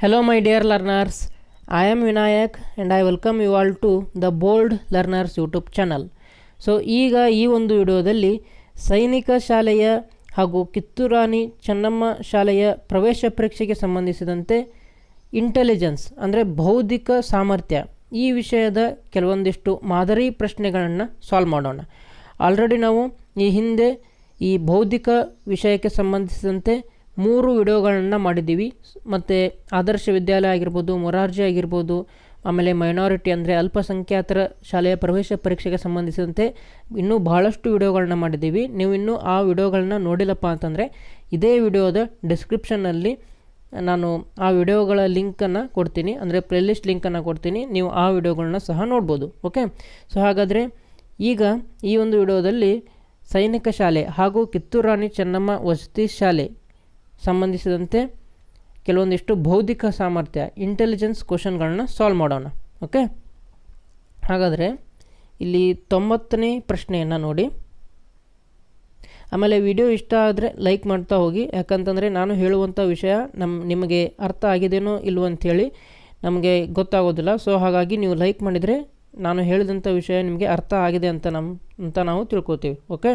Hello, my dear learners. I am Vinayak and I welcome you all to the Bold Learners YouTube channel so ಈಗ ಈ ಒಂದು ವಿಡಿಯೋದಲ್ಲಿ ಸೈನಿಕ ಶಾಲೆಯ ಹಾಗೂ ಕಿತ್ತೂರಾಣಿ ಚೆನ್ನಮ್ಮ ಶಾಲೆಯ ಪ್ರವೇಶ ಪರೀಕ್ಷೆಗೆ ಸಂಬಂಧಿಸಿದಂತೆ ಇಂಟೆಲಿಜೆನ್ಸ್ ಅಂದರೆ ಬೌದ್ಧಿಕ ಸಾಮರ್ಥ್ಯ ಈ ವಿಷಯದ ಕೆಲವೊಂದಿಷ್ಟು ಮಾದರಿ ಪ್ರಶ್ನೆಗಳನ್ನು ಸಾಲ್ವ್ ಮಾಡೋಣ ಆಲ್ರೆಡಿ ನಾವು ಈ ಹಿಂದೆ ಈ ಬೌದ್ಧಿಕ ವಿಷಯಕ್ಕೆ ಸಂಬಂಧಿಸಿದಂತೆ ಮೂರು ವಿಡಿಯೋಗಳನ್ನು ಮಾಡಿದ್ದೀವಿ. ಮತ್ತು ಆದರ್ಶ ವಿದ್ಯಾಲಯ ಆಗಿರ್ಬೋದು, ಮೊರಾರ್ಜಿ ಆಗಿರ್ಬೋದು, ಆಮೇಲೆ ಮೈನಾರಿಟಿ ಅಂದರೆ ಅಲ್ಪಸಂಖ್ಯಾತರ ಶಾಲೆಯ ಪ್ರವೇಶ ಪರೀಕ್ಷೆಗೆ ಸಂಬಂಧಿಸಿದಂತೆ ಇನ್ನೂ ಬಹಳಷ್ಟು ವಿಡಿಯೋಗಳನ್ನ ಮಾಡಿದ್ದೀವಿ. ನೀವು ಇನ್ನೂ ಆ ವಿಡಿಯೋಗಳನ್ನ ನೋಡಿಲ್ಲಪ್ಪ ಅಂತಂದರೆ ಇದೇ ವಿಡಿಯೋದ ಡಿಸ್ಕ್ರಿಪ್ಷನ್ನಲ್ಲಿ ನಾನು ಆ ವಿಡಿಯೋಗಳ ಲಿಂಕನ್ನು ಕೊಡ್ತೀನಿ. ಅಂದರೆ ಪ್ಲೇಲಿಸ್ಟ್ ಲಿಂಕನ್ನು ಕೊಡ್ತೀನಿ. ನೀವು ಆ ವಿಡಿಯೋಗಳನ್ನ ಸಹ ನೋಡ್ಬೋದು. ಓಕೆ ಸೊ ಹಾಗಾದರೆ ಈಗ ಈ ಒಂದು ವಿಡಿಯೋದಲ್ಲಿ ಸೈನಿಕ ಶಾಲೆ ಹಾಗೂ ಕಿತ್ತೂರಾಣಿ ಚೆನ್ನಮ್ಮ ವಸತಿ ಶಾಲೆ ಸಂಬಂಧಿಸಿದಂತೆ ಕೆಲವೊಂದಿಷ್ಟು ಬೌದ್ಧಿಕ ಸಾಮರ್ಥ್ಯ ಇಂಟೆಲಿಜೆನ್ಸ್ ಕ್ವಶನ್ಗಳನ್ನ ಸಾಲ್ವ್ ಮಾಡೋಣ ಓಕೆ ಹಾಗಾದರೆ ಇಲ್ಲಿ ತೊಂಬತ್ತನೇ ಪ್ರಶ್ನೆಯನ್ನು ನೋಡಿ. ಆಮೇಲೆ ವಿಡಿಯೋ ಇಷ್ಟ ಆದರೆ ಲೈಕ್ ಮಾಡ್ತಾ ಹೋಗಿ, ಯಾಕಂತಂದರೆ ನಾನು ಹೇಳುವಂಥ ವಿಷಯ ನಮ್ಮ ನಿಮಗೆ ಅರ್ಥ ಆಗಿದೆಯೋ ಇಲ್ವೋ ಅಂಥೇಳಿ ನಮಗೆ ಗೊತ್ತಾಗೋದಿಲ್ಲ. ಸೊ ಹಾಗಾಗಿ ನೀವು ಲೈಕ್ ಮಾಡಿದರೆ ನಾನು ಹೇಳಿದಂಥ ವಿಷಯ ನಿಮಗೆ ಅರ್ಥ ಆಗಿದೆ ಅಂತ ನಮ್ಮ ಅಂತ ನಾವು ತಿಳ್ಕೊತೀವಿ ಓಕೆ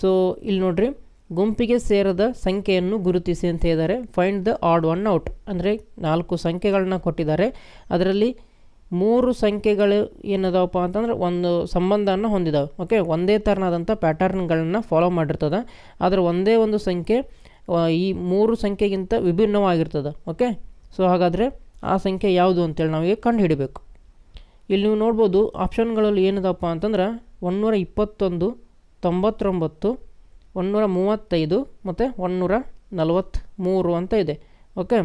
ಸೊ ಇಲ್ಲಿ ನೋಡ್ರಿ. ಗುಂಪಿಗೆ ಸೇರದ ಸಂಖ್ಯೆಯನ್ನು ಗುರುತಿಸಿ ಅಂತ ಹೇಳಿದ್ದಾರೆ. Find the odd one out ಅಂದರೆ ನಾಲ್ಕು ಸಂಖ್ಯೆಗಳನ್ನ ಕೊಟ್ಟಿದ್ದಾರೆ. ಅದರಲ್ಲಿ ಮೂರು ಸಂಖ್ಯೆಗಳು ಏನದಾವಪ್ಪ ಅಂತಂದ್ರೆ ಒಂದು ಸಂಬಂಧವನ್ನು ಹೊಂದಿದಾವೆ. ಓಕೆ ಒಂದೇ ಥರನಾದಂಥ ಪ್ಯಾಟರ್ನ್ಗಳನ್ನು ಫಾಲೋ ಮಾಡಿರ್ತದೆ. ಆದರೆ ಒಂದೇ ಒಂದು ಸಂಖ್ಯೆ ಈ ಮೂರು ಸಂಖ್ಯೆಗಿಂತ ವಿಭಿನ್ನವಾಗಿರ್ತದೆ. ಓಕೆ ಸೊ ಹಾಗಾದರೆ ಆ ಸಂಖ್ಯೆ ಯಾವುದು ಅಂತೇಳಿ ನಾವೀಗ ಕಂಡು ಹಿಡಿಬೇಕು ಇಲ್ಲಿ ನೀವು ನೋಡ್ಬೋದು ಆಪ್ಷನ್ಗಳಲ್ಲಿ ಏನಿದಪ್ಪ ಅಂತಂದ್ರೆ ಒನ್ನೂರ ಇಪ್ಪತ್ತೊಂದು, ತೊಂಬತ್ತೊಂಬತ್ತು ಒಂದುನೂರ ಮೂವತ್ತೈದು ಮತ್ತು ಒಂದುನೂರ ನಲವತ್ತ್ಮೂರು ಅಂತ ಇದೆ. ಓಕೆ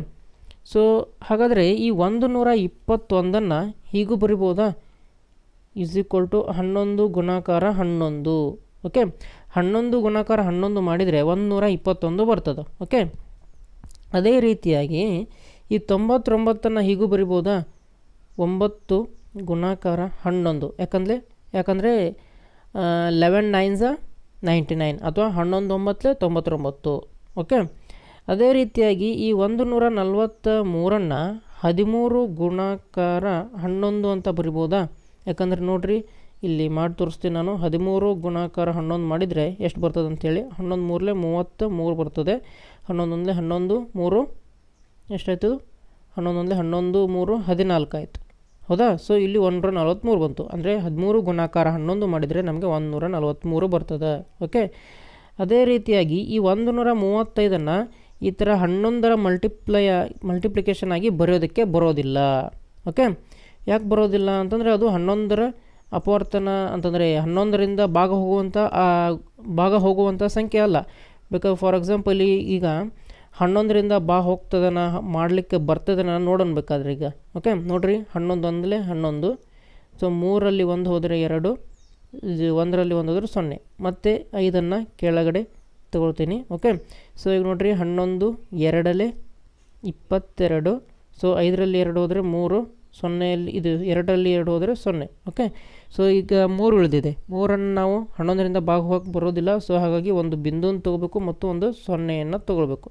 ಸೊ ಹಾಗಾದರೆ ಈ ಒಂದು ನೂರ ಇಪ್ಪತ್ತೊಂದನ್ನು ಹೀಗೂ ಬರಿಬೋದಾ? ಈಸ್ ಈಕ್ವಲ್ ಟು ಹನ್ನೊಂದು ಗುಣಾಕಾರ ಹನ್ನೊಂದು. ಓಕೆ ಹನ್ನೊಂದು ಗುಣಾಕಾರ ಹನ್ನೊಂದು ಮಾಡಿದರೆ ಒಂದು ನೂರ ಇಪ್ಪತ್ತೊಂದು ಬರ್ತದೆ. ಓಕೆ ಅದೇ ರೀತಿಯಾಗಿ ಈ ತೊಂಬತ್ತೊಂಬತ್ತನ್ನು ಹೀಗೂ ಬರಿಬೋದಾ? ಒಂಬತ್ತು ಗುಣಾಕಾರ ಹನ್ನೊಂದು. ಯಾಕಂದರೆ ಯಾಕಂದರೆ ಲೆವೆನ್ ನೈನ್ಸ ನೈಂಟಿ ನೈನ್ ಅಥವಾ ಹನ್ನೊಂದು ಒಂಬತ್ತಲೆ ತೊಂಬತ್ತೊಂಬತ್ತು ಓಕೆ ಅದೇ ರೀತಿಯಾಗಿ ಈ ಒಂದು ನೂರ ನಲ್ವತ್ತ ಮೂರನ್ನು ಹದಿಮೂರು ಗುಣಾಕಾರ ಹನ್ನೊಂದು ಅಂತ ಬರಿಬೋದಾ? ಯಾಕಂದರೆ ನೋಡಿರಿ, ಇಲ್ಲಿ ಮಾಡಿ ತೋರಿಸ್ತೀನಿ ನಾನು. ಹದಿಮೂರು ಗುಣಾಕಾರ ಹನ್ನೊಂದು ಮಾಡಿದರೆ ಎಷ್ಟು ಬರ್ತದೆ ಅಂಥೇಳಿ ಹನ್ನೊಂದು ಮೂರಲೆ ಮೂವತ್ತು ಮೂರು ಬರ್ತದೆ. ಹನ್ನೊಂದು ಒಂದಲೇ ಹನ್ನೊಂದು ಮೂರು ಎಷ್ಟಾಯ್ತು ಹನ್ನೊಂದು ಒಂದಲೇ ಹನ್ನೊಂದು ಮೂರು ಹದಿನಾಲ್ಕು ಆಯಿತು. ಹೌದಾ? ಸೊ ಇಲ್ಲಿ ಒಂದೂರ ನಲ್ವತ್ತ್ಮೂರು ಬಂತು. ಅಂದರೆ ಹದಿಮೂರು ಗುಣಾಕಾರ ಹನ್ನೊಂದು ಮಾಡಿದರೆ ನಮಗೆ ಒಂದು ನೂರ ನಲ್ವತ್ತ್ಮೂರು ಬರ್ತದೆ. ಓಕೆ ಅದೇ ರೀತಿಯಾಗಿ ಈ ಒಂದು ನೂರ ಮೂವತ್ತೈದನ್ನು ಈ ಥರ ಹನ್ನೊಂದರ ಮಲ್ಟಿಪ್ಲೈ ಮಲ್ಟಿಪ್ಲಿಕೇಶನ್ ಆಗಿ ಬರೆಯೋದಕ್ಕೆ ಬರೋದಿಲ್ಲ. ಓಕೆ ಯಾಕೆ ಬರೋದಿಲ್ಲ ಅಂತಂದರೆ ಅದು ಹನ್ನೊಂದರ ಅಪವರ್ತನ ಅಂತಂದರೆ ಹನ್ನೊಂದರಿಂದ ಭಾಗ ಹೋಗುವಂಥ ಭಾಗ ಹೋಗುವಂಥ ಸಂಖ್ಯೆ ಅಲ್ಲ. ಬೇಕಾದ್ರೆ ಫಾರ್ ಎಕ್ಸಾಂಪಲ್ ಈಗ ಹನ್ನೊಂದರಿಂದ ಬಾ ಹೋಗ್ತದನ, ಮಾಡಲಿಕ್ಕೆ ಬರ್ತದನ ನೋಡೋಣ ಬೇಕಾದ್ರೆ ಈಗ. ಓಕೆ ನೋಡಿರಿ, ಹನ್ನೊಂದು ಒಂದಲೇ ಹನ್ನೊಂದು. ಸೊ ಮೂರಲ್ಲಿ ಒಂದು ಹೋದರೆ ಎರಡು ಒಂದರಲ್ಲಿ ಒಂದು ಹೋದರೆ ಸೊನ್ನೆ. ಮತ್ತು ಐದನ್ನು ಕೆಳಗಡೆ ತಗೊಳ್ತೀನಿ. ಓಕೆ ಸೊ ಈಗ ನೋಡಿರಿ, ಹನ್ನೊಂದು, ಎರಡಲೆ ಇಪ್ಪತ್ತೆರಡು. ಸೊ ಐದರಲ್ಲಿ ಎರಡು ಹೋದರೆ ಮೂರು, ಸೊನ್ನೆಯಲ್ಲಿ, ಇದು ಎರಡರಲ್ಲಿ ಎರಡು ಹೋದರೆ ಸೊನ್ನೆ. ಓಕೆ ಸೊ ಈಗ ಮೂರು ಉಳಿದಿದೆ. ಮೂರನ್ನು ನಾವು ಹನ್ನೊಂದರಿಂದ ಭಾಗ ಹೋಗಕ್ಕೆ ಬರೋದಿಲ್ಲ. ಸೊ ಹಾಗಾಗಿ ಒಂದು ಬಿಂದುವನ್ನು ತೊಗೋಬೇಕು ಮತ್ತು ಒಂದು ಸೊನ್ನೆಯನ್ನು ತೊಗೊಳ್ಬೇಕು.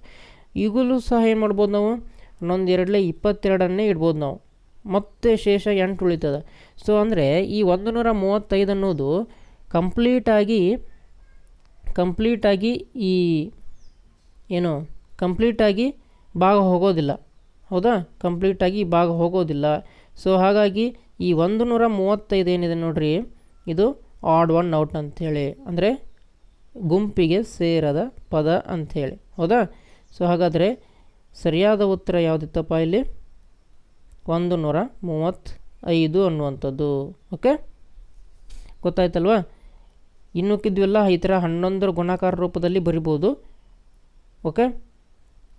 ಈಗಲೂ ಸಹ ಏನು ಮಾಡ್ಬೋದು ನಾವು? ಹನ್ನೊಂದು ಎರಡಲೆ ಇಪ್ಪತ್ತೆರಡನ್ನೇ ಇಡ್ಬೋದು ನಾವು. ಮತ್ತೆ ಶೇಷ ಎಂಟು ಉಳಿತದೆ. ಸೊ ಅಂದರೆ ಈ ಒಂದು ನೂರ ಮೂವತ್ತೈದು ಅನ್ನೋದು ಕಂಪ್ಲೀಟಾಗಿ ಕಂಪ್ಲೀಟಾಗಿ ಈ ಏನು ಕಂಪ್ಲೀಟಾಗಿ ಭಾಗ ಹೋಗೋದಿಲ್ಲ. ಹೌದಾ? ಕಂಪ್ಲೀಟಾಗಿ ಭಾಗ ಹೋಗೋದಿಲ್ಲ. ಸೊ ಹಾಗಾಗಿ ಈ ಒಂದು ನೂರ ಮೂವತ್ತೈದು ಏನಿದೆ ನೋಡ್ರಿ? ಇದು ಆಡ್ ಒನ್ ಔಟ್ ಅಂಥೇಳಿ ಅಂದರೆ ಗುಂಪಿಗೆ ಸೇರದ ಪದ ಅಂಥೇಳಿ ಹೌದಾ? ಸೊ ಹಾಗಾದರೆ ಸರಿಯಾದ ಉತ್ತರ ಯಾವುದಿತ್ತಪ್ಪ ಇಲ್ಲಿ? ಒಂದು ನೂರ ಮೂವತ್ತೈದು ಅನ್ನುವಂಥದ್ದು. ಓಕೆ ಗೊತ್ತಾಯ್ತಲ್ವಾ? ಇನ್ನುಕ್ಕಿದ್ವೆಲ್ಲ ಈ ಥರ ಹನ್ನೊಂದರ ಗುಣಾಕಾರ ರೂಪದಲ್ಲಿ ಬರಿಬೋದು. ಓಕೆ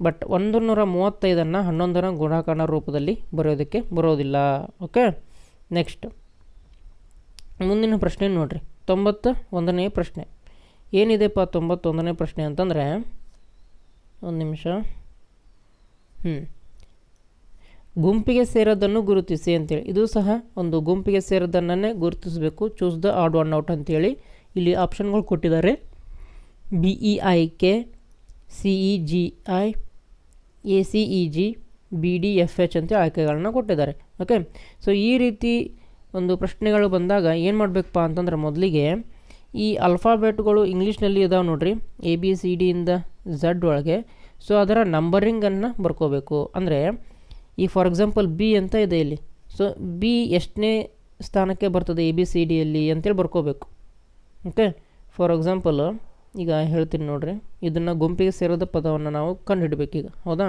ಬಟ್ ಒಂದು ನೂರ ಮೂವತ್ತೈದನ್ನು ಹನ್ನೊಂದರ ಗುಣಾಕಾರ ರೂಪದಲ್ಲಿ ಬರೆಯೋದಕ್ಕೆ ಬರೋದಿಲ್ಲ. ಓಕೆ ನೆಕ್ಸ್ಟ್ ಮುಂದಿನ ಪ್ರಶ್ನೆ ನೋಡಿರಿ. ತೊಂಬತ್ತ ಒಂದನೇ ಪ್ರಶ್ನೆ. ಏನಿದೆಪ್ಪ ತೊಂಬತ್ತೊಂದನೇ ಪ್ರಶ್ನೆ ಅಂತಂದರೆ ಒಂದು ನಿಮಿಷ. ಹ್ಞೂ ಗುಂಪಿಗೆ ಸೇರೋದನ್ನು ಗುರುತಿಸಿ ಅಂತೇಳಿ. ಇದು ಸಹ ಒಂದು ಗುಂಪಿಗೆ ಸೇರೋದನ್ನೇ ಗುರುತಿಸಬೇಕು. Choose the odd one out ಅಂತೇಳಿ ಇಲ್ಲಿ ಆಪ್ಷನ್ಗಳು ಕೊಟ್ಟಿದ್ದಾರೆ. B E I K C E G I A C E G B D F H ಅಂತ ಆಯ್ಕೆಗಳನ್ನ ಕೊಟ್ಟಿದ್ದಾರೆ. ಓಕೆ ಸೊ ಈ ರೀತಿ ಒಂದು ಪ್ರಶ್ನೆಗಳು ಬಂದಾಗ ಏನು ಮಾಡಬೇಕಪ್ಪ ಅಂತಂದ್ರೆ ಮೊದಲಿಗೆ ಈ ಅಲ್ಫಾಬೆಟ್ಗಳು ಇಂಗ್ಲೀಷ್ನಲ್ಲಿ ಇದಾವೆ ನೋಡ್ರಿ. ಎ ಬಿ ಸಿ ಡಿಯಿಂದ ಝಡ್ ಒಳಗೆ. ಸೊ ಅದರ ನಂಬರಿಂಗನ್ನು ಬರ್ಕೋಬೇಕು. ಅಂದರೆ, ಈ ಫಾರ್ ಎಕ್ಸಾಂಪಲ್ ಬಿ ಅಂತ ಇದೆ ಇಲ್ಲಿ. ಸೊ ಬಿ ಎಷ್ಟನೇ ಸ್ಥಾನಕ್ಕೆ ಬರ್ತದೆ ಎ ಬಿ ಸಿ ಡಿಯಲ್ಲಿ ಅಂತೇಳಿ ಬರ್ಕೋಬೇಕು. ಓಕೆ ಫಾರ್ ಎಕ್ಸಾಂಪಲ್ ಈಗ ಹೇಳ್ತೀನಿ ನೋಡಿರಿ. ಇದನ್ನು ಗುಂಪಿಗೆ ಸೇರಿದ ಪದವನ್ನು ನಾವು ಕಂಡುಹಿಡಬೇಕೀಗ ಹೌದಾ?